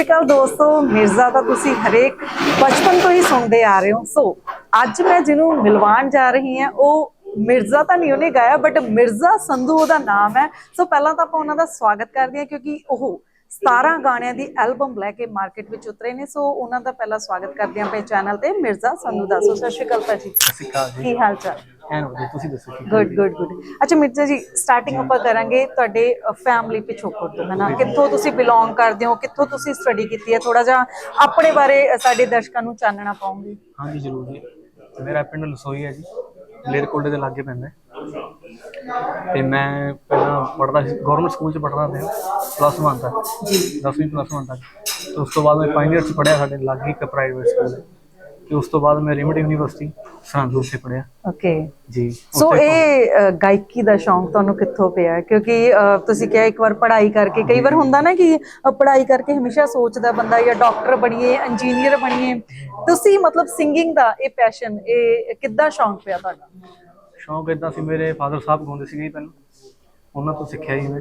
ਸ਼੍ਰੀ ਅਕਾਲ ਦੋਸਤੋ ਮਿਰਜ਼ਾ ਤਾਂ ਤੁਸੀਂ ਹਰੇਕ ਬਚਪਨ ਤੋਂ ਹੀ ਸੁਣਦੇ ਆ ਰਹੇ ਹੋ। ਸੋ ਅੱਜ ਮੈਂ ਜਿਹਨੂੰ ਮਿਲਵਾਣ ਜਾ ਰਹੀ ਹਾਂ ਉਹ ਮਿਰਜ਼ਾ ਤਾਂ ਨਹੀਂ ਉਹਨੇ ਗਾਇਆ ਬਟ ਮਿਰਜ਼ਾ ਸੰਧੂ ਉਹਦਾ ਨਾਮ ਹੈ। ਸੋ ਪਹਿਲਾਂ ਤਾਂ ਆਪਾਂ ਉਹਨਾਂ ਦਾ ਸਵਾਗਤ ਕਰਦੇ ਹਾਂ ਕਿਉਂਕਿ ਉਹ 17 ਗਾਣਿਆਂ ਦੀ ਐਲਬਮ ਲੈ ਕੇ ਮਾਰਕੀਟ ਵਿੱਚ ਉਤਰੇ ਨੇ। ਸੋ ਉਹਨਾਂ ਦਾ ਪਹਿਲਾ ਸਵਾਗਤ ਕਰਦੇ ਹਾਂ ਆਪਣੇ ਚੈਨਲ ਤੇ ਮਿਰਜ਼ਾ ਸੰਧੂ ਦਾ। ਸੋ ਸਤਿ ਸ਼੍ਰੀ ਅਕਾਲ ਭਾਜੀ। ਸਤਿ ਸ਼੍ਰੀ ਅਕਾਲ ਜੀ। ਕੀ ਹਾਲ ਚਾਲ? ਐਨ ਵਧੀਆ ਤੁਸੀਂ ਦੱਸੋ ਗੁੱਡ ਗੁੱਡ ਗੁੱਡ ਅੱਛਾ ਮਿਰਜ਼ਾ ਜੀ ਸਟਾਰਟਿੰਗ ਆਪਾਂ ਕਰਾਂਗੇ ਤੁਹਾਡੇ ਫੈਮਿਲੀ ਪਿਛੋਕੜ ਤੋਂ ਹੈ ਨਾ? ਕਿੱਥੋਂ ਤੁਸੀਂ ਬਿਲੋਂਗ ਕਰਦੇ ਹੋ ਕਿੱਥੋਂ ਤੁਸੀਂ ਸਟੱਡੀ ਕੀਤੀ ਹੈ? ਥੋੜਾ ਜਿਹਾ ਆਪਣੇ ਬਾਰੇ ਸਾਡੇ ਦਰਸ਼ਕਾਂ ਨੂੰ ਚਾਨਣਾ ਪਾਉਂਗੇ ਹਾਂਜੀ ਜ਼ਰੂਰ ਜੀ। ਮੇਰਾ ਪਿੰਡ ਲਸੋਈ ਹੈ ਜੀ। ਲੇਰਕੋਟੇ ਦੇ ਲਾਗੇ ਪੈਂਦਾ। ਤੇ ਮੈਂ ਪਹਿਲਾਂ ਪੜ੍ਹਦਾ ਸੀ ਗਵਰਨਮੈਂਟ ਸਕੂਲ ਚ ਪੜ੍ਹਦਾ ਸੀ ਪਲੱਸ 1 ਤੱਕ ਜੀ। 10ਵੀਂ ਪਲੱਸ 1 ਤੱਕ। ਉਸ ਤੋਂ ਬਾਅਦ ਮੈਂ ਪਾਇਨੀਅਰ ਚ ਪੜ੍ਹਿਆ ਸਾਡੇ ਲਾਗੇ ਇੱਕ ਪ੍ਰਾਈਵੇਟ ਸਕੂਲ ਤੇ ਉਸ ਤੋਂ ਬਾਅਦ ਮੈਂ ਰਿਮਟ ਯੂਨੀਵਰਸਿਟੀ ਸਰਹੰਦ ਸੇ ਪੜ੍ਹਿਆ। ਓਕੇ ਜੀ ਸੋ ਇਹ ਅ, ਗਾਇਕੀ ਦਾ ਸ਼ੌਂਕ ਤੁਹਾਨੂੰ ਕਿੱਥੋਂ ਪਿਆ? ਕਿਉਂਕਿ ਅ, ਤੁਸੀਂ ਕਿਹਾ ਇੱਕ ਵਾਰ ਪੜ੍ਹਾਈ ਕਰਕੇ ਕਈ ਵਾਰ ਹੁੰਦਾ ਨਾ ਕਿ ਅ, ਪੜ੍ਹਾਈ ਕਰਕੇ ਹਮੇਸ਼ਾ ਸੋਚਦਾ ਬੰਦਾ ਜਾਂ ਡਾਕਟਰ ਬਣੀਏ ਇੰਜੀਨੀਅਰ ਬਣੀਏ। ਤੁਸੀਂ ਮਤਲਬ ਸਿੰਗਿੰਗ ਦਾ ਇਹ ਪੈਸ਼ਨ ਇਹ ਕਿੱਦਾਂ ਸ਼ੌਂਕ ਪਿਆ ਤੁਹਾਡਾ? ਸ਼ੌਂਕ ਇਦਾਂ ਸੀ ਮੇਰੇ ਫਾਦਰ ਸਾਹਿਬ ਗਾਉਂਦੇ ਸੀਗੇ ਜੀ ਪਹਿਲਾਂ ਉਹਨਾਂ ਤੋਂ ਸਿੱਖਿਆ ਜੀ ਮੈਂ।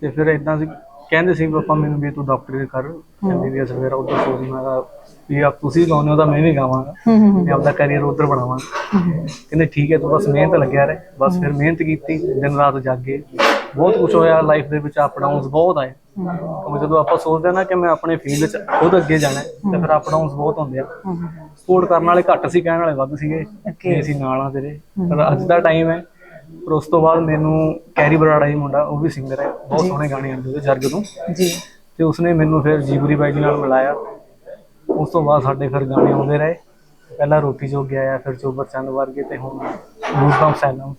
ਤੇ ਫਿਰ ਇਦਾਂ ਸੀ ਕਹਿੰਦੇ ਸੀ ਪਾਪਾ ਮੈਨੂੰ ਵੀ ਤੂੰ ਡਾਕਟਰੀ ਕਰ ਕਹਿੰਦੇ ਵੀ ਅਸਲ ਮੇਰਾ ਉਧਰ ਸੋਚ ਮੈਂ ਕਿਹਾ ਵੀ ਆਪ ਤੁਸੀਂ ਗਾਉਂਦੇ ਹੋ ਤਾਂ ਮੈਂ ਵੀ ਗਾਵਾਂਗਾ। ਹੂੰ ਹੂੰ ਮੈਂ ਆਪਦਾ ਕੈਰੀਅਰ ਉਧਰ ਬਣਾਵਾਂਗਾ। ਕਹਿੰਦੇ ਠੀਕ ਹੈ ਤੂੰ ਬਸ ਮਿਹਨਤ ਲੱਗਿਆ ਰਹਿ ਬਸ ਫਿਰ ਮਿਹਨਤ ਕੀਤੀ ਦਿਨ ਰਾਤ ਜਾਗੇ। ਬਹੁਤ ਕੁਝ ਹੋਇਆ ਲਾਈਫ ਦੇ ਵਿੱਚ ਅਪ ਡਾਊਨਸ ਬਹੁਤ ਆਏ। ਉਹ ਜਦੋਂ ਆਪਾਂ ਸੋਚਦੇ ਹਾਂ ਨਾ ਕਿ ਮੈਂ ਆਪਣੇ ਫੀਲਡ 'ਚ ਖੁਦ ਅੱਗੇ ਜਾਣਾ ਹੈ, ਤੇ ਫਿਰ ਅਪ ਡਾਊਨਸ ਬਹੁਤ ਹੁੰਦੇ ਆ। ਸਪੋਰਟ ਕਰਨ ਵਾਲੇ ਘੱਟ ਸੀ ਕਹਿਣ ਵਾਲੇ ਵੱਧ ਸੀਗੇ. ਕਿ ਅਸੀਂ ਨਾਲ ਆ ਤੇਰੇ। ਪਰ ਅੱਜ ਦਾ ਟਾਈਮ ਹੈ ਪਰ ਉਸ ਤੋਂ ਬਾਅਦ ਮੈਨੂੰ ਕੈਰੀ ਬਰਾੜਾ ਜੀ ਮੁੰਡਾ ਉਹ ਵੀ ਸਿੰਗਰ ਹੈ। ਬਹੁਤ ਸੋਹਣੇ ਗਾਣੇ ਆਉਂਦੇ ਉਹਦੇ ਜਰਗ ਤੋਂ। ਜੀ। ਤੇ ਉਸਨੇ ਮੈਨੂੰ ਫਿਰ ਜੀਬਰੀ ਬਾਈ ਜੀ ਨਾਲ ਮਿਲਾਇਆ। ਉਸ ਤੋਂ ਬਾਅਦ ਸਾਡੇ ਫਿਰ ਗਾਣੇ ਆਉਂਦੇ ਰਹੇ। ਪਹਿਲਾਂ ਰੋਟੀ ਜੋ ਗਿਆ ਆ ਫਿਰ ਚੋਬਰ ਚੰਦ ਵਰਗੇ ਤੇ ਹੁਣ ਗੂਸਬੰਮ ਸੈਲਮ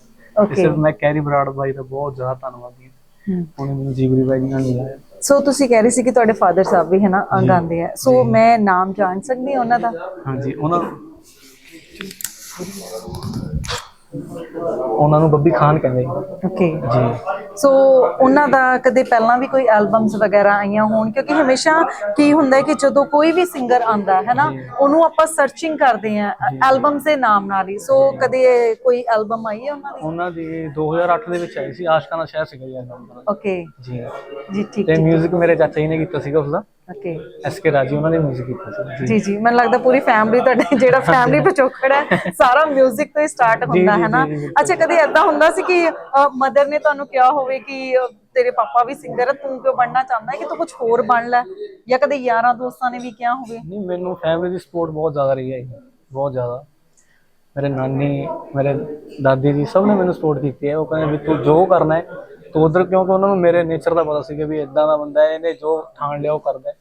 ਤੇ ਸਿਰਫ ਮੈਂ ਕੈਰੀ ਬਰਾੜ ਬਾਈ ਦਾ ਬਹੁਤ ਜ਼ਿਆਦਾ ਧੰਨਵਾਦੀ ਹਾਂ। ਉਹਨੇ ਮੈਨੂੰ ਜੀਬਰੀ ਬਾਈ ਨਾਲ ਮਿਲਾਇਆ ਸੋ ਤੁਸੀਂ ਕਹਿ ਰਹੇ ਸੀ ਕਿ ਤੁਹਾਡੇ ਫਾਦਰ ਸਾਹਿਬ ਵੀ ਹੈ ਨਾ ਅ, ਗਾਉਂਦੇ ਆ। ਸੋ ਮੈਂ ਨਾਮ ਜਾਣ ਸਕਦੀ ਉਹਨਾਂ ਦਾ? ਹਾਂਜੀ ਉਹਨਾਂ ਉਹਨਾਂ ਨੂੰ ਬੱਬੀ ਖਾਨ ਕਹਿੰਦੇ ਓਕੇ। ਜੀ। ਸੋ ਉਹਨਾਂ ਦਾ ਕਦੇ ਪਹਿਲਾਂ ਵੀ ਕੋਈ ਐਲਬਮਸ ਵਗੈਰਾ ਆਈਆਂ ਹੋਣ? ਕਿਉਂਕਿ ਹਮੇਸ਼ਾ ਕੀ ਹੁੰਦਾ ਹੈ ਕਿ ਜਦੋਂ ਕੋਈ ਵੀ ਸਿੰਗਰ ਆਂਦਾ ਹੈ ਨਾ ਉਹਨੂੰ ਆਪਾਂ ਸਰਚਿੰਗ ਕਰਦੇ ਆ ਐਲਬਮ ਦੇ ਨਾਮ ਨਾਲ ਹੀ। ਸੋ ਕਦੇ ਕੋਈ ਐਲਬਮ ਆਈ ਹੈ ਉਹਨਾਂ ਦੀ? ਉਹਨਾਂ ਦੀ 2008 ਦੇ ਵਿੱਚ ਆਈ ਸੀ ਆਸ਼ਕਾਂ ਦਾ ਸ਼ਹਿਰ ਸੀਗਾ ਜੀ ਦਾ। ਓਕੇ। ਜੀ। ਜੀ ਠੀਕ ਤੇ 뮤직 ਮੇਰੇ ਚਾਚਾ ਜੀ ਨੇ ਕੀਤਾ ਸੀਗਾ ਉਸਦਾ। ਓਕੇ ਐਸ ਕੇ ਰਾਜੀ ਉਹਨਾਂ ਨੇ 뮤직 ਕੀਤਾ ਸੀ ਜੀ ਜੀ ਮੈਨੂੰ ਲੱਗਦਾ ਪੂਰੀ ਫੈਮਿਲੀ ਤੁਹਾਡੇ ਜਿਹੜਾ ਫੈਮਿਲੀ ਪਿਛੋਕੜ ਹੈ ਸਾਰਾ 뮤직 ਤੋਂ ਹੀ ਸਟਾਰਟ ਹੁੰਦਾ ਜੀ, ਹੈ ਨਾ ਜੀ, ਬਿਲਕੁਲ। ਅੱਛਾ ਕਦੇ ਐਦਾਂ ਹੁੰਦਾ ਸੀ ਕਿ ਮਦਰ ਨੇ ਤੁਹਾਨੂੰ ਕਿਹਾ ਹੋਵੇ ਕਿ ਅ, ਤੇਰੇ ਪਾਪਾ ਵੀ ਸਿੰਗਰ ਹੈ ਤੂੰ ਕਿਉਂ ਬਣਨਾ ਚਾਹੁੰਦਾ ਹੈ ਕਿ ਤੂੰ ਕੁਝ ਹੋਰ ਬਣ ਲੈ ਜਾਂ ਕਦੇ ਯਾਰਾਂ ਦੋਸਤਾਂ ਨੇ ਵੀ ਕਿਹਾ ਹੋਵੇ ਨਹੀਂ ਮੈਨੂੰ ਫੈਮਿਲੀ ਦੀ ਸਪੋਰਟ ਬਹੁਤ ਜ਼ਿਆਦਾ ਰਹੀ ਹੈ ਜੀ, ਬਹੁਤ ਜ਼ਿਆਦਾ ਮੇਰੇ ਨਾਨੀ ਮੇਰੇ ਦਾਦੀ ਜੀ ਸਭ ਨੇ ਮੈਨੂੰ ਸਪੋਰਟ ਕੀਤੀ ਹੈ ਉਹ ਕਹਿੰਦੇ ਵੀ ਤੂੰ ਜੋ ਕਰਨਾ ਹੈ ਤੂੰ ਉਧਰ ਕਿਉਂਕਿ ਉਹਨਾਂ ਨੂੰ ਮੇਰੇ ਨੇਚਰ ਦਾ ਪਤਾ ਸੀ ਕਿ ਵੀ ਇਦਾਂ ਦਾ ਬੰਦਾ ਹੈ ਇਹਨੇ ਜੋ ਠਾਣ ਲਿਆ ਉਹ ਕਰਦਾ ਹੈ।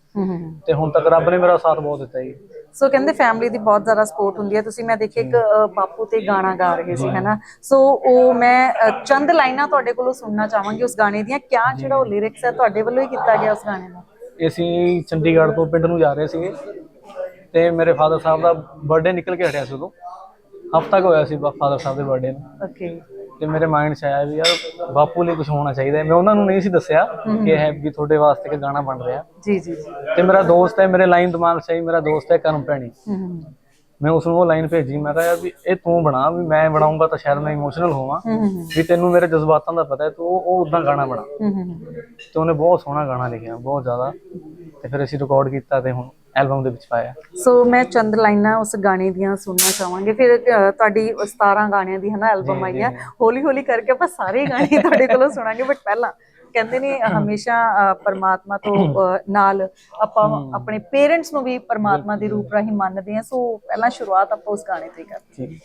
ਤੇ ਹੁਣ ਤੱਕ ਰੱਬ ਨੇ ਮੇਰਾ ਸਾਥ ਬਹੁਤ ਦਿੱਤਾ ਜੀ। ਸੋ ਕਹਿੰਦੇ ਫੈਮਿਲੀ ਦੀ ਬਹੁਤ ਜ਼ਿਆਦਾ ਸਪੋਰਟ ਹੁੰਦੀ ਹੈ। ਤੁਸੀਂ ਮੈਂ ਦੇਖਿਆ ਇੱਕ ਅ, ਬਾਪੂ ਤੇ ਗਾਣਾ ਗਾ ਰਹੇ ਸੀ ਹੈਨਾ? ਸੋ ਉਹ ਮੈਂ ਅ, ਚੰਦ ਲਾਈਨਾਂ ਤੁਹਾਡੇ ਕੋਲੋਂ ਸੁਣਨਾ ਚਾਹਾਂਗੀ ਉਸ ਗਾਣੇ ਦੀਆਂ। ਕਿਆ ਜਿਹੜਾ ਉਹ ਲਿਰਿਕਸ ਹੈ ਤੁਹਾਡੇ ਵੱਲੋਂ ਹੀ ਕੀਤਾ ਗਿਆ ਉਸ ਗਾਣੇ ਦਾ? ਅਸੀਂ ਚੰਡੀਗੜ੍ਹ ਤੋਂ ਪਿੰਡ ਨੂੰ ਜਾ ਰਹੇ ਸੀਗੇ ਤੇ ਮੇਰੇ ਫਾਦਰ ਸਾਹਿਬ ਦਾ ਬਰਥਡੇ ਨਿਕਲ ਕੇ ਹਟਿਆ ਸੀ ਉਦੋਂ। ਹਫਤਾ ਕੁ ਹੋਇਆ ਸੀ ਫਾਦਰ ਸਾਹਿਬ ਦੇ ਬਰਥਡੇ ਨੂੰ। ਓਕੇ ਤੇ ਮੇਰੇ ਮਾਈਂਡ 'ਚ ਆਇਆ ਵੀ ਯਾਰ ਬਾਪੂ ਲਈ ਕੁਝ ਹੋਣਾ ਚਾਹੀਦਾ ਹੈ। ਮੈਂ ਉਹਨਾਂ ਨੂੰ ਨਹੀਂ ਸੀ ਦੱਸਿਆ ਕਿ ਇਹ ਹੈ ਵੀ ਤੁਹਾਡੇ ਵਾਸਤੇ ਕਿ ਗਾਣਾ ਬਣ ਰਿਹਾ। ਜੀ ਜੀ ਜੀ। ਤੇ ਮੇਰਾ ਦੋਸਤ ਹੈ ਮੇਰੇ ਲਾਈਨ ਦਿਮਾਗ ਆਈ ਮੇਰਾ ਦੋਸਤ ਹੈ ਕਰਮ ਹੂੰ ਮੈਂ ਉਸ ਨੂੰ ਉਹ ਲਾਈਨ ਭੇਜੀ ਮੈਂ ਕਿਹਾ ਯਾਰ ਵੀ ਇਹ ਤੂੰ ਬਣਾ ਵੀ ਮੈਂ ਬਣਾਉਂਗਾ ਤਾਂ ਸ਼ਾਇਦ ਮੈਂ ਇਮੋਸ਼ਨਲ ਹੋਵਾਂ। ਵੀ ਤੈਨੂੰ ਮੇਰੇ ਜਜ਼ਬਾਤਾਂ ਦਾ ਪਤਾ ਹੈ ਤੂੰ ਉਹ ਉਦਾਂ ਗਾਣਾ ਬਣਾ। ਤੇ ਉਹਨੇ ਬਹੁਤ ਸੋਹਣਾ ਗਾਣਾ ਲਿਖਿਆ ਬਹੁਤ ਜ਼ਿਆਦਾ। ਤੇ ਫਿਰ ਅਸੀਂ ਰਿਕਾਰਡ ਕੀਤਾ ਤੇ ਹੁਣ ਐਲਬਮ ਦੇ ਵਿੱਚ ਪਾਇਆ। ਸੋ ਮੈਂ ਚੰਦ ਲਾਈਨਾਂ ਉਸ ਗਾਣੇ ਦੀਆਂ ਸੁਣਨਾ ਚਾਹਾਂਗੇ। ਫਿਰ ਅ, ਤੁਹਾਡੀ 17 ਗਾਣਿਆਂ ਦੀ ਹਨਾ ਐਲਬਮ ਆਈ ਹੈ ਹੌਲੀ ਹੌਲੀ ਕਰਕੇ ਆਪਾਂ ਸਾਰੇ ਗਾਣੇ ਤੁਹਾਡੇ ਕੋਲੋਂ ਸੁਣਾਂਗੇ। ਬਟ ਪਹਿਲਾਂ ਕਹਿੰਦੇ ਨੇ ਹਮੇਸ਼ਾ ਅ, ਪਰਮਾਤਮਾ ਤੋਂ ਅ, ਨਾਲ ਆਪਾਂ ਆਪਣੇ ਪੇਰੈਂਟਸ ਨੂੰ ਵੀ ਪਰਮਾਤਮਾ ਦੇ ਰੂਪ ਰਾਹੀਂ ਮੰਨਦੇ ਹਾਂ। ਸੋ ਪਹਿਲਾਂ ਸ਼ੁਰੂਆਤ ਆਪਾਂ ਉਸ ਗਾਣੇ ਤੋਂ ਹੀ ਕਰਦੇ ਠੀਕ।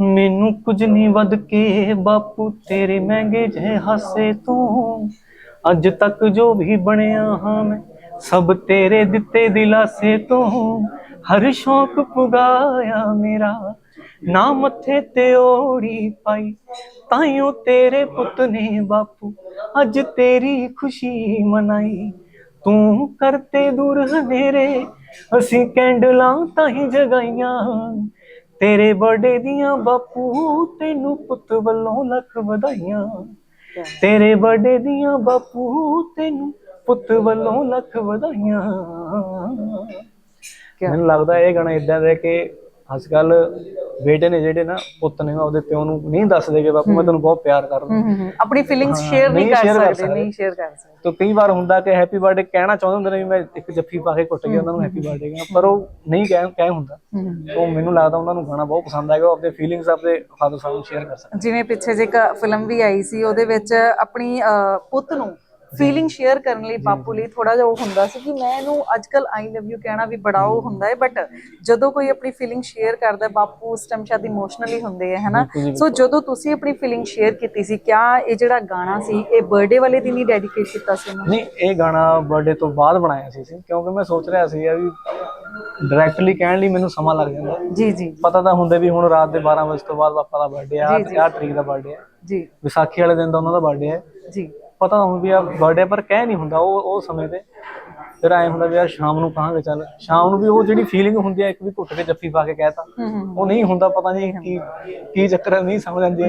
ਮੈਨੂੰ ਕੁਝ ਨਹੀਂ ਵੱਧ ਕੇ ਬਾਪੂ ਤੇਰੇ ਮਹਿੰਗੇ ਜਿਹੇ ਹਾਸੇ ਤੋਂ। ਅੱਜ ਤੱਕ ਜੋ ਵੀ ਬਣਿਆ ਹਾਂ ਮੈਂ ਸਭ ਤੇਰੇ ਦਿੱਤੇ ਦਿਲਾਸੇ ਤੋਂ ਹਰ ਸ਼ੌਕ ਪੁਗਾਇਆ ਮੇਰਾ। ਨਾ ਮੱਥੇ ਤੇ ਓੜੀ ਪਾਈ ਤਾਈਓ ਤੇਰੇ ਪੁੱਤ ਨੇ ਬਾਪੂ ਅੱਜ ਤੇਰੀ ਖੁਸ਼ੀ ਮਨਾਈ। ਤੂੰ ਕਰਤੇ ਦੂਰ ਹਨੇਰੇ ਅਸੀਂ ਕੈਂਡਲਾਂ ਤਾਂ ਹੀ ਜਗਾਈਆਂ। ਤੇਰੇ ਬਰਥਡੇ ਦੀਆਂ ਬਾਪੂ ਤੈਨੂੰ ਪੁੱਤ ਵੱਲੋਂ ਲੱਖ ਵਧਾਈਆਂ। ਤੇਰੇ ਬਰਥਡੇ ਦੀਆਂ ਬਾਪੂ ਤੈਨੂੰ ਪੁੱਤ ਵੱਲੋਂ ਲੱਖ ਵਧਾਈਆਂ। ਮੈਨੂੰ ਲੱਗਦਾ ਇਹ ਗਾਣਾ ਇਦਾਂ ਦਾ ਕਿ ਅੱਜ ਕੱਲ ਬੇਟੇ ਨੇ ਜਿਹੜੇ ਨਾ ਪੁੱਤ ਨੇ ਉਹਦੇ ਪਿਓ ਨੂੰ ਨਹੀਂ ਦੱਸਦੇ ਕਿ ਬਾਪੂ ਮੈਂ ਤੈਨੂੰ ਬਹੁਤ ਪਿਆਰ ਕਰਦਾ। ਆਪਣੀ ਫੀਲਿੰਗਸ ਸ਼ੇਅਰ ਨਹੀਂ ਕਰ ਸਕਦੇ। ਨਹੀਂ ਸ਼ੇਅਰ ਕਰ ਸਕਦੇ। ਤਾਂ ਕਈ ਵਾਰ ਹੁੰਦਾ ਕਿ ਹੈਪੀ ਬਰਥਡੇ ਕਹਿਣਾ ਚਾਹੁੰਦੇ ਹੁੰਦੇ ਨੇ ਵੀ ਮੈਂ ਇੱਕ ਜੱਫੀ ਪਾ ਕੇ ਕੁੱਟ ਕੇ ਉਹਨਾਂ ਨੂੰ ਹੈਪੀ ਬਰਥਡੇ ਕਹਾਂ ਪਰ ਉਹ ਨਹੀਂ ਕਹਿ ਕਹਿ ਹੁੰਦਾ। ਉਹ ਮੈਨੂੰ ਲੱਗਦਾ ਉਹਨਾਂ ਨੂੰ ਗਾਣਾ ਬਹੁਤ ਪਸੰਦ ਆਏਗਾ ਉਹ ਆਪਣੇ ਫੀਲਿੰਗਸ ਆਪਣੇ ਫਾਦਰ ਸਾਹਿਬ ਨੂੰ ਸ਼ੇਅਰ ਕਰ ਸਕਦੇ ਜਿਵੇਂ ਪਿੱਛੇ ਜੇ ਇੱਕ ਫਿਲਮ ਵੀ ਆਈ ਸੀ ਉਹਦੇ ਵਿੱਚ ਆਪਣੀ ਪੁੱਤ ਨੂੰ ਫੀਲਿੰਗ ਸ਼ੇਅਰ ਕਰਨ ਲਈ ਬਾਪੂ ਲਈ ਥੋੜਾ ਜਿਹਾ ਉਹ ਹੁੰਦਾ ਸੀ ਕਿ ਮੈਂ ਇਹਨੂੰ ਅੱਜਕੱਲ ਆਈ ਲਵ ਯੂ ਕਹਿਣਾ ਵੀ ਬੜਾ ਉਹ ਹੁੰਦਾ ਹੈ ਬਟ ਜਦੋਂ ਕੋਈ ਆਪਣੀ ਫੀਲਿੰਗ ਸ਼ੇਅਰ ਕਰਦਾ ਬਾਪੂ ਉਸ ਟਾਈਮ ਸ਼ਾਇਦ ਇਮੋਸ਼ਨਲੀ ਹੁੰਦੇ ਹੈ ਹਨਾ? ਸੋ ਜਦੋਂ ਤੁਸੀਂ ਆਪਣੀ ਫੀਲਿੰਗ ਸ਼ੇਅਰ ਕੀਤੀ ਸੀ ਕਿਆ ਇਹ ਜਿਹੜਾ ਗਾਣਾ ਸੀ ਇਹ ਬਰਥਡੇ ਵਾਲੇ ਦਿਨ ਹੀ ਡੈਡੀਕੇਟ ਕੀਤਾ ਸੀ ਉਹਨੂੰ? ਨਹੀਂ ਇਹ ਗਾਣਾ ਬਰਥਡੇ ਤੋਂ ਬਾਅਦ ਬਣਾਇਆ ਸੀ ਅਸੀਂ ਕਿਉਂਕਿ ਮੈਂ ਸੋਚ ਰਿਹਾ ਸੀ ਵੀ ਡਾਇਰੈਕਟਲੀ ਕਹਿਣ ਲਈ ਮੈਨੂੰ ਸਮਾਂ ਲੱਗ ਜਾਂਦਾ। ਜੀ ਜੀ। ਪਤਾ ਤਾਂ ਹੁੰਦਾ ਵੀ ਹੁਣ ਰਾਤ ਦੇ 12 ਵਜੇ ਤੋਂ ਬਾਅਦ ਪਾਪਾ ਦਾ ਬਰਥਡੇ ਆ ਜੀ, ਜੀ। ਆਹ ਤਰੀਕ ਦਾ ਬਰਥਡੇ ਆ। ਜੀ। ਵਿਸਾਖੀ ਵਾਲੇ ਦਿਨ ਦਾ ਉਹਨਾਂ ਦਾ ਬਰਥਡੇ ਹੈ ਜੀ। ਪਤਾ ਹੁਣ ਵੀ ਆ ਬਰਥਡੇ ਪਰ ਕਹਿ ਨਹੀਂ ਹੁੰਦਾ ਉਹ ਉਹ ਸਮੇਂ ਤੇ। ਫਿਰ ਐ ਹੁੰਦਾ ਵੀ ਯਾਰ ਸ਼ਾਮ ਨੂੰ ਕਹਾਂਗੇ ਚੱਲ। ਸ਼ਾਮ ਨੂੰ ਵੀ ਉਹ ਜਿਹੜੀ ਫੀਲਿੰਗ ਹੁੰਦੀ ਹੈ ਇੱਕ ਵੀ ਘੁੱਟ ਕੇ ਜੱਫੀ ਪਾ ਕੇ ਕਹਿਤਾ ਉਹ ਨਹੀਂ ਹੁੰਦਾ ਪਤਾ ਨਹੀਂ ਕੀ ਕੀ ਚੱਕਰ ਨਹੀਂ ਸਮਝ ਆਉਂਦੀ।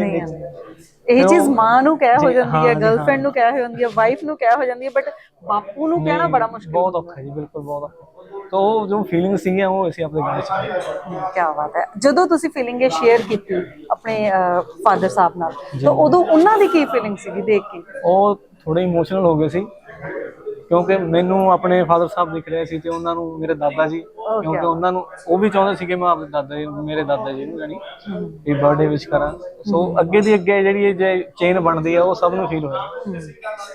ਇਹ ਚੀਜ਼ ਮਾਂ ਨੂੰ ਕਹਿ ਹੋ ਜਾਂਦੀ ਹੈ ਗਰਲਫ੍ਰੈਂਡ ਨੂੰ ਕਹਿ ਹੋ ਜਾਂਦੀ ਹੈ ਵਾਈਫ ਨੂੰ ਕਹਿ ਹੋ ਜਾਂਦੀ ਹੈ ਬਟ ਬਾਪੂ ਨੂੰ ਕਹਿਣਾ ਬੜਾ ਮੁਸ਼ਕਿਲ। ਬਹੁਤ ਔਖਾ ਜੀ ਬਿਲਕੁਲ ਬਹੁਤ ਔਖਾ। ਤਾਂ ਉਹ ਜੋ ਫੀਲਿੰਗ ਸੀਗੀਆਂ ਉਹ ਅਸੀਂ ਆਪਣੇ ਗਾਣੇ ਚ। ਕੀ ਬਾਤ ਹੈ। ਜਦੋਂ ਤੁਸੀਂ ਫੀਲਿੰਗ ਇਹ ਸ਼ੇਅਰ ਕੀਤੀ ਆਪਣੇ ਫਾਦਰ ਸਾਹਿਬ ਨਾਲ ਤਾਂ ਉਦੋਂ ਉਹਨਾਂ ਦੀ ਕੀ ਫੀਲਿੰਗ ਸੀਗੀ ਦੇਖ ਕੇ? ਉਹ ਥੋੜੇ ਇਮੋਸ਼ਨਲ ਹੋ ਗਏ ਸੀ ਕਿਉਂਕਿ ਮੈਨੂੰ ਆਪਣੇ ਫਾਦਰ ਸਾਹਿਬ ਦਿਖ ਰਹੇ ਸੀ ਤੇ ਉਹਨਾਂ ਨੂੰ ਮੇਰੇ ਦਾਦਾ ਜੀ ਕਿਉਂਕਿ ਉਹਨਾਂ ਨੂੰ ਉਹ ਵੀ ਚਾਹੁੰਦੇ ਸੀ ਕਿ ਮੈਂ ਆਪਣੇ ਦਾਦਾ ਜੀ ਮੇਰੇ ਦਾਦਾ ਜੀ ਨੂੰ ਜਾਨੀ ਵੀ ਬਰਥਡੇ ਵਿਸ਼ ਕਰਾਂ। ਸੋ ਅੱਗੇ ਦੀ ਅੱਗੇ ਜਿਹੜੀ ਇਹ ਜੇ ਚੇਨ ਬਣਦੀ ਆ ਉਹ ਸਭ ਨੂੰ ਫੀਲ ਹੋਇਆ।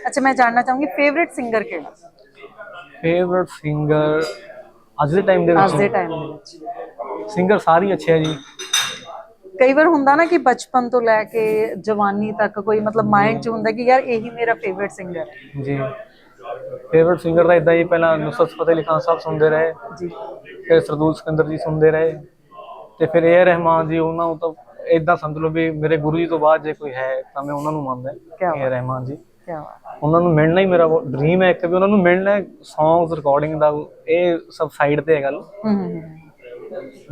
ਅੱਛਾ ਮੈਂ ਜਾਣਨਾ ਚਾਹੂੰਗੀ ਫੇਵਰਿਟ ਸਿੰਗਰ ਕਿਹੜਾ? ਫੇਵਰਿਟ ਸਿੰਗਰ ਅੱਜ ਦੇ ਟਾਈਮ ਦੇ ਅੱਜ ਦੇ ਵਿੱਚ ਟਾਈਮ ਦੇ ਵਿੱਚ। ਸਿੰਗਰ ਸਾਰੇ ਅੱਛੇ ਆ ਜੀ। ਕਈ ਵਾਰ ਹੁੰਦਾ ਨਾ ਕਿ ਬਚਪਨ ਤੋਂ ਲੈ ਕੇ ਜਵਾਨੀ ਤੱਕ ਕੋਈ ਮਤਲਬ ਮਾਈਂਡ 'ਚ ਹੁੰਦਾ ਕਿ ਯਾਰ ਇਹੀ ਮੇਰਾ ਫੇਵਰਿਟ ਸਿੰਗਰ ਹੈ। ਜੀ। ਫੇਵਰਿਟ ਸਿੰਗਰ ਦਾ ਇਦਾਂ ਹੀ ਪਹਿਲਾਂ ਨੁਸਰਤ ਫਤਿਹ ਅਲੀ ਖਾਨ ਸਾਹਿਬ ਸੁਣਦੇ ਰਹੇ। ਜੀ। ਫਿਰ ਸਰਦੂਲ ਸਿਕੰਦਰ ਜੀ ਸੁਣਦੇ ਰਹੇ। ਤੇ ਫਿਰ ਏ ਰਹਿਮਾਨ ਜੀ ਉਹਨਾਂ ਨੂੰ ਤਾਂ ਇਦਾਂ ਸਮਝ ਲਓ ਵੀ ਮੇਰੇ ਗੁਰੂ ਜੀ ਤੋਂ ਬਾਅਦ ਜੇ ਕੋਈ ਹੈ ਤਾਂ ਮੈਂ ਉਹਨਾਂ ਨੂੰ ਮੰਨਦਾ। ਏ ਰਹਿਮਾਨ ਜੀ। ਕੀ ਬਾਤ ਉਹਨਾਂ ਨੂੰ ਮਿਲਣਾ ਹੀ ਮੇਰਾ ਡ੍ਰੀਮ ਹੈ ਇੱਕ ਵੀ ਉਹਨਾਂ ਨੂੰ ਮਿਲਣਾ ਹੈ ਸੌਂਗਸ ਰਿਕਾਰਡਿੰਗ ਦਾ ਇਹ ਸਭ ਸਾਈਡ ਤੇ ਹੈ ਗੱਲ।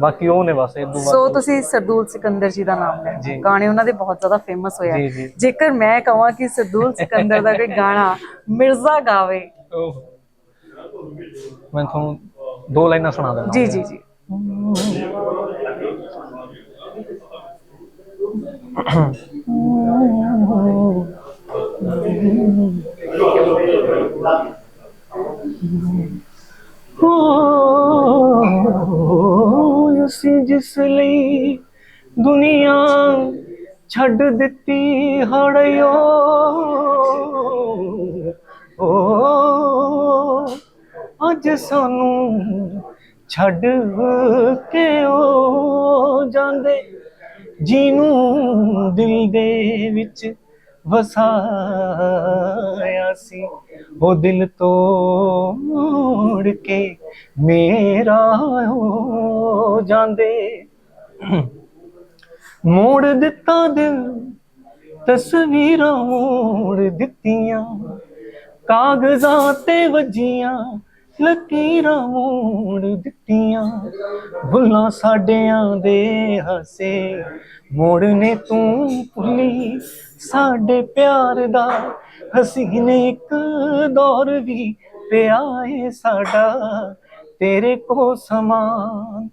ਬਾਕੀ ਉਹ ਨੇ ਬਸ ਇਹ ਤੋਂ ਸੋ ਤੁਸੀਂ ਸਰਦੂਲ ਸਿਕੰਦਰ ਜੀ ਦਾ ਨਾਮ ਜੀ। ਗਾਣੇ ਉਹਨਾਂ ਦੇ ਬਹੁਤ ਜ਼ਿਆਦਾ ਫੇਮਸ ਹੋਇਆ। ਜੇਕਰ ਮੈਂ ਕਹਾਂ ਕਿ ਸਰਦੂਲ ਸਿਕੰਦਰ ਦਾ ਕੋਈ ਗਾਣਾ ਮਿਰਜ਼ਾ ਗਾਵੇ। ਮੈਂ ਤੁਹਾਨੂੰ ਦੋ ਲਾਈਨਾਂ ਸੁਣਾ ਦਿੰਦਾ ਜੀ ਜੀ ਜੀ ਹੋ ਅਸੀਂ ਜਿਸ ਲਈ ਦੁਨੀਆ ਛੱਡ ਦਿੱਤੀ ਹੜਿਓ। ਓ, ਅੱਜ ਸਾਨੂੰ ਛੱਡ ਕੇ ਉਹ ਜਾਂਦੇ। ਜਿਹਨੂੰ ਦਿਲ ਦੇ ਵਿੱਚ ਵਸਾਇਆ ਸੀ। ਉਹ ਦਿਲ ਤੋੜ ਕੇ ਮੇਰਾ ਹੋ ਜਾਂਦੇ। ਮੋੜ ਦਿੱਤਾ ਦਿਲ, ਤਸਵੀਰਾਂ ਮੋੜ ਦਿੱਤੀਆਂ। ਕਾਗਜ਼ਾਂ ਤੇ ਵਜੀਆਂ ਲਕੀਰਾਂ ਮੋੜ ਦਿੱਤੀਆਂ ਭੁੱਲਾਂ ਸਾਡਿਆਂ ਦੇ ਹਸੇ। ਮੋੜ ਨੇ ਤੂੰ ਭੁੱਲੀ, ਸਾਡੇ ਪਿਆਰ ਦਾ ਹਸੀਨ ਇੱਕ ਦੌਰ ਵੀ ਪਿਆ ਏ ਸਾਡਾ। ਤੇਰੇ ਕੋ ਸਮਾਨ,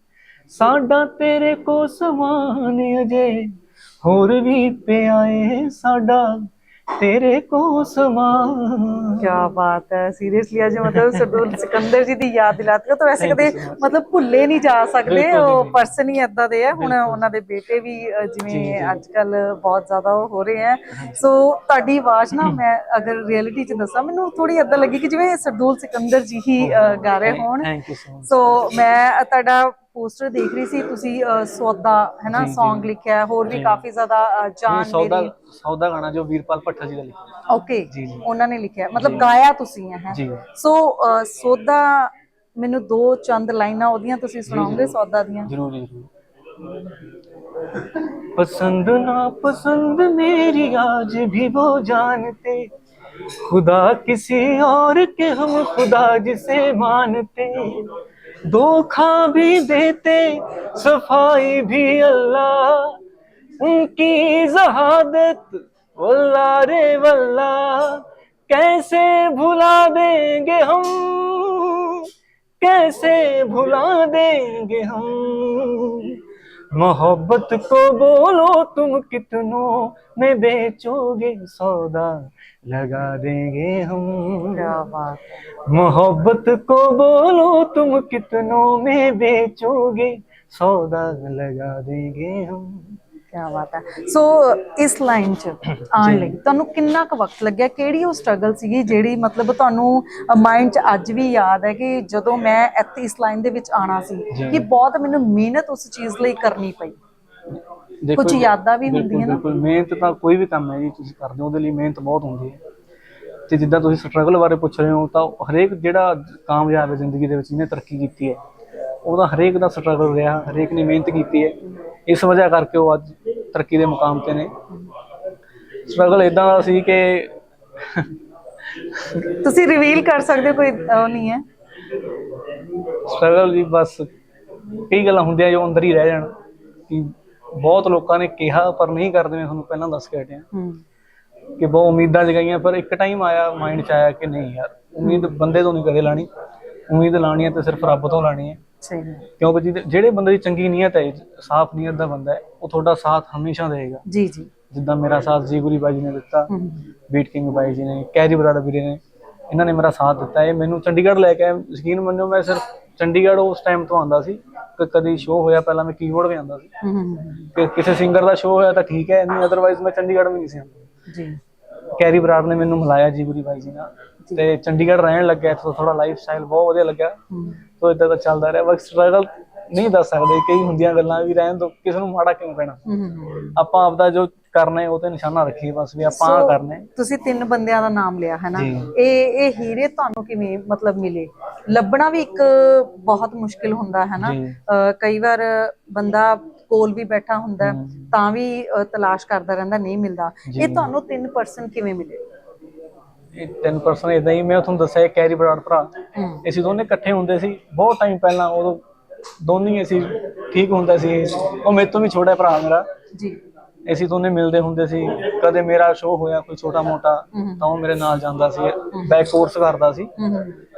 ਸਾਡਾ ਤੇਰੇ ਕੋ ਸਮਾਨ ਅਜੇ ਹੋਰ ਵੀ ਪਿਆ ਏ ਸਾਡਾ। ਤੇਰੇ ਕੋ ਸਮਾਨ ਕੀ ਬਾਤ ਹੈ ਸੀਰੀਅਸਲੀ ਅੱਜ ਮਤਲਬ ਸਰਦੂਲ ਸਿਕੰਦਰ ਜੀ ਦੀ ਯਾਦ ਦਿਲਾਤੀ ਤਾਂ ਵੈਸੇ ਕਦੇ. ਮਤਲਬ ਭੁੱਲੇ ਨਹੀਂ ਜਾ ਸਕਦੇ ਉਹ। ਪਰਸਨ ਹੀ ਏਦਾਂ ਦੇ ਹੈ ਹੁਣ। ਉਹਨਾਂ ਦੇ ਬੇਟੇ ਵੀ ਜਿਵੇਂ। ਅੱਜ ਕੱਲ ਬਹੁਤ ਜ਼ਿਆਦਾ ਹੋ ਰਹੇ ਹੈ ਸੋ ਤੁਹਾਡੀ ਆਵਾਜ਼ ਨਾ ਮੈਂ ਅਗਰ ਰਿਐਲਿਟੀ ਚ ਦੱਸਾਂ ਮੈਨੂੰ ਥੋੜੀ ਏਦਾਂ ਲੱਗੀ ਕਿ ਜਿਵੇਂ ਸਰਦੂਲ ਸਿਕੰਦਰ ਜੀ ਹੀ ਗਾ ਰਹੇ ਹੋਣ ਸੋ ਮੈਂ ਤੁਹਾਡਾ ਪੋਸਟਰ ਦੇਖ ਰਹੀ ਸੀ ਤੁਸੀਂ ਅ, ਸੌਦਾ ਹੈ ਨਾ ਜੀ, ਜੀ। Song ਲਿਖਿਆ ਹੈ ਹੋਰ ਵੀ ਜੀ। ਕਾਫੀ ਜ਼ਿਆਦਾ ਅ, ਜਾਨ ਸੌਦਾ ਮੇਰੀ ਸੌਦਾ ਗਾਣਾ ਜੋ ਵੀਰਪਾਲ ਭੱਠਾ ਜੀ ਦਾ ਲਿਖਿਆ ਓਕੇ ਜੀ, ਜੀ। ਉਹਨਾਂ ਨੇ ਲਿਖਿਆ ਮਤਲਬ ਗਾਇਆ ਤੁਸੀਂ ਹੈ ਜੀ ਸੋ ਅ, ਸੌਦਾ ਮੈਨੂੰ ਦੋ ਚੰਦ ਲਾਈਨਾਂ ਉਹਦੀਆਂ ਤੁਸੀਂ ਸੁਣਾਓਗੇ ਸੌਦਾ ਦੀਆਂ जरूर जरूर पसंद ना पसंद मेरी आज भी वो जानते खुदा किसी और के हम खुदा जिसे मानते धोखा भी देते सफाई भी अल्लाह उनकी जहादत वल्ला रे वल्ला कैसे भुला देंगे हम कैसे भुला देंगे हम मोहब्बत को बोलो तुम कितनों में बेचोगे सौदा लगा देंगे हम ਕੀ ਬਾਤ ਹੈ मोहब्बत को बोलो तुम कितनों में बेचोगे सौदा लगा देंगे हम ਕੀ ਬਾਤ ਹੈ ਸੋ ਇਸ ਲਾਈਨ 'ਚ ਆਉਣ ਲਈ ਤੁਹਾਨੂੰ ਕਿੰਨਾ ਕੁ ਵਕਤ ਲੱਗਿਆ ਕਿਹੜੀ ਉਹ ਸਟਰਗਲ ਸੀਗੀ ਜਿਹੜੀ ਮਤਲਬ ਤੁਹਾਨੂੰ ਮਾਈਂਡ 'ਚ ਅੱਜ ਵੀ ਯਾਦ ਹੈ ਕਿ ਜਦੋਂ ਮੈਂ ਇੱਥੇ ਇਸ ਲਾਈਨ ਦੇ ਵਿੱਚ ਆਣਾ ਸੀ ਜੀ। ਕਿ ਬਹੁਤ ਮੈਨੂੰ ਮਿਹਨਤ ਉਸ ਚੀਜ਼ ਲਈ ਕਰਨੀ ਪਈ ਦੇਖੋ ਕੁਝ ਯਾਦਾਂ ਵੀ ਹੁੰਦੀਆਂ ਨਾ। ਬਿਲਕੁਲ। ਮਿਹਨਤ ਤਾਂ ਕੋਈ ਵੀ ਕੰਮ ਹੈ ਜੀ ਤੁਸੀਂ ਕਰਦੇ ਹੋ ਉਹਦੇ ਲਈ ਮਿਹਨਤ ਬਹੁਤ ਹੁੰਦੀ ਹੈ। ਤੇ ਜਿੱਦਾਂ ਤੁਸੀਂ ਸਟਰਗਲ ਬਾਰੇ ਪੁੱਛ ਰਹੇ ਹੋ ਤਾਂ ਹਰੇਕ ਜਿਹੜਾ ਕਾਮਯਾਬ ਹੈ ਜ਼ਿੰਦਗੀ ਦੇ ਵਿੱਚ ਜਿਹਨੇ ਤਰੱਕੀ ਕੀਤੀ ਹੈ ਉਹਦਾ ਹਰੇਕ ਦਾ ਸਟਰਗਲ ਰਿਹਾ ਹਰੇਕ ਨੇ ਮਿਹਨਤ ਕੀਤੀ ਹੈ। ਇਸ ਵਜ੍ਹਾ ਕਰਕੇ ਉਹ ਅੱਜ ਤਰੱਕੀ ਦੇ ਮੁਕਾਮ ਤੇ ਨੇ। ਸਟਰਗਲ ਇਦਾਂ ਦਾ ਸੀ ਕਿ ਤੁਸੀਂ ਰਿਵੀਲ ਕਰ ਸਕਦੇ ਹੋ ਕੋਈ ਉਹ ਨਹੀਂ ਹੈ। ਸਟਰਗਲ ਵੀ ਬਸ ਕਈ ਗੱਲਾਂ ਹੁੰਦੀਆਂ ਜੋ ਅੰਦਰ ਹੀ ਰਹਿ ਜਾਣ ਕਿ ਬਹੁਤ ਲੋਕਾਂ ਨੇ ਕਿਹਾ ਪਰ ਨਹੀਂ ਕਰਦੇ ਮੈਂ ਤੁਹਾਨੂੰ ਪਹਿਲਾਂ ਦੱਸ ਕੇ ਹਟਿਆ। ਹੂੰ। ਕਿ ਬਹੁਤ ਉਮੀਦਾਂ ਜਗਾਈਆਂ ਪਰ ਇੱਕ ਟਾਈਮ ਆਇਆ ਮਾਈਂਡ 'ਚ ਆਇਆ ਕਿ ਨਹੀਂ ਯਾਰ ਉਮੀਦ ਬੰਦੇ ਤੋਂ ਨਹੀਂ ਕਦੇ ਲਾਣੀ। ਉਮੀਦ ਲਾਣੀ ਹੈ ਤੇ ਸਿਰਫ ਰੱਬ ਤੋਂ ਲਾਣੀ ਹੈ। ਸਹੀ ਹੈ। ਕਿਉਂਕਿ ਜਿਹੜੇ ਬੰਦੇ ਦੀ ਚੰਗੀ ਨੀਅਤ ਹੈ ਸਾਫ਼ ਨੀਅਤ ਦਾ ਬੰਦਾ ਹੈ ਉਹ ਤੁਹਾਡਾ ਸਾਥ ਹਮੇਸ਼ਾ ਦੇਗਾ ਜੀ ਜੀ। ਜਿੱਦਾਂ ਮੇਰਾ ਸਾਥ ਜੀ ਗੁਰੀ ਬਾਈ ਜੀ ਨੇ ਦਿੱਤਾ ਬੀਟ ਕਿੰਗ ਬਾਈ ਜੀ ਨੇ ਕੈਰੀ ਬਰਾੜਾ ਵੀਰੇ ਨੇ ਇਹਨਾਂ ਨੇ ਮੇਰਾ ਸਾਥ ਦਿੱਤਾ। ਇਹ ਮੈਨੂੰ ਚੰਡੀਗੜ੍ਹ ਲੈ ਕੇ ਆਏ। ਯਕੀਨ ਮੰਨੋ ਮੈਂ ਸਿਰਫ ਚੰਡੀਗੜ੍ਹ ਉਸ ਟਾਈਮ ਤੋਂ ਆਂਦਾ ਸੀ ਕਿ ਕਦੀ ਸ਼ੋਅ ਹੋਇਆ ਪਹਿਲਾਂ ਮੈਂ ਕੀਬੋਰਡ ਵੀ ਆਂਦਾ ਸੀ। ਕਿ ਕਿਸੇ ਸਿੰਗਰ ਦਾ ਸ਼ੋਅ ਹੋਇਆ ਤਾਂ ਠੀਕ ਹੈ ਨਹੀਂ ਅਦਰਵਾਈਜ਼ ਮੈਂ ਚੰਡੀਗੜ੍ਹ ਵੀ ਨਹੀਂ ਸੀ ਆਉਂਦਾ। ਜੀ। ਕੈਰੀ ਬਰਾੜ ਨੇ ਮੈਨੂੰ ਮਿਲਾਇਆ ਜੀ ਗੁਰੀ ਬਾਈ ਜੀ ਨਾਲ। ਤੇ ਚੰਡੀਗੜ੍ਹ ਰਹਿਣ ਲੱਗਿਆ ਇੱਥੋਂ ਥੋੜਾ ਲਾਈਫ ਸਟਾਈਲ ਬਹੁਤ ਵਧੀਆ ਲੱਗਿਆ। ਹੂੰ ਤੋ ਇਦਾਂ ਦਾ ਚੱਲਦਾ ਰਿਹਾ ਬਸ ਸਟਰਗਲ ਨਹੀਂ ਦੱਸ ਸਕਦੇ ਕਈ ਹੁੰਦੀਆਂ ਗੱਲਾਂ ਵੀ ਰਹਿਣ ਦੋ ਕਿਸੇ ਨੂੰ ਮਾੜਾ ਕਿਉਂ ਕਹਿਣਾ। ਆਪਾਂ ਆਪਦਾ ਜੋ ਕਰਨਾ ਹੈ ਉਹ ਤੇ ਨਿਸ਼ਾਨਾ ਰੱਖੀਏ ਬਸ ਵੀ ਆਪਾਂ ਆਹ So, ਕਰਨਾ। ਹੈ ਤੁਸੀਂ ਤਿੰਨ ਬੰਦਿਆਂ ਦਾ ਨਾਮ ਲਿਆ ਹੈ ਨਾ? ਜੀ। ਇਹ ਇਹ ਹੀਰੇ ਤੁਹਾਨੂੰ ਕਿਵੇਂ ਮਤਲਬ ਮਿਲੇ? ਲੱਭਣਾ ਵੀ ਇੱਕ ਬਹੁਤ ਮੁਸ਼ਕਿਲ ਹੁੰਦਾ ਹੈ ਨਾ? ਜੀ। ਅਹ ਕਈ ਵਾਰ ਬੰਦਾ ਕੋਲ ਵੀ ਬੈਠਾ ਹੁੰਦਾ ਹੈ, ਹਮ। ਤਾਂ ਵੀ ਅਹ, ਤਲਾਸ਼ ਕਰਦਾ ਰਹਿੰਦਾ ਨਹੀਂ ਮਿਲਦਾ। ਜੀ। ਇਹ ਤੁਹਾਨੂੰ ਤਿੰਨ ਪਰਸਨ ਕਿਵੇਂ ਮਿਲੇ? ਇਹ 10% ਇਦਾਂ ਹੀ ਮੈਂ ਤੁਹਾਨੂੰ ਦੱਸਿਆ ਇਹ ਕੈਰੀ ਬਰਾੜ ਭਰਾ। ਹੂੰ। ਅਸੀਂ ਦੋਨੇ ਇਕੱਠੇ ਹੁੰਦੇ ਸੀ ਬਹੁਤ ਟਾਈਮ ਪਹਿਲਾਂ ਉਦੋਂ ਦੋਨੇ ਹੀ ਅਸੀਂ ਠੀਕ ਹੁੰਦਾ ਸੀ। ਉਹ ਮੇਰੇ ਤੋਂ ਵੀ ਛੋਟਾ ਭਰਾ ਮੇਰਾ। ਜੀ। ਅਸੀਂ ਦੋਨੇ ਮਿਲਦੇ ਹੁੰਦੇ ਸੀ। ਕਦੇ ਮੇਰਾ ਸ਼ੋਅ ਹੋਇਆ ਕੋਈ ਛੋਟਾ ਮੋਟਾ। ਤਾਂ ਉਹ ਮੇਰੇ ਨਾਲ ਜਾਂਦਾ ਸੀ। ਬੈਕ ਕੋਰਸ ਕਰਦਾ ਸੀ।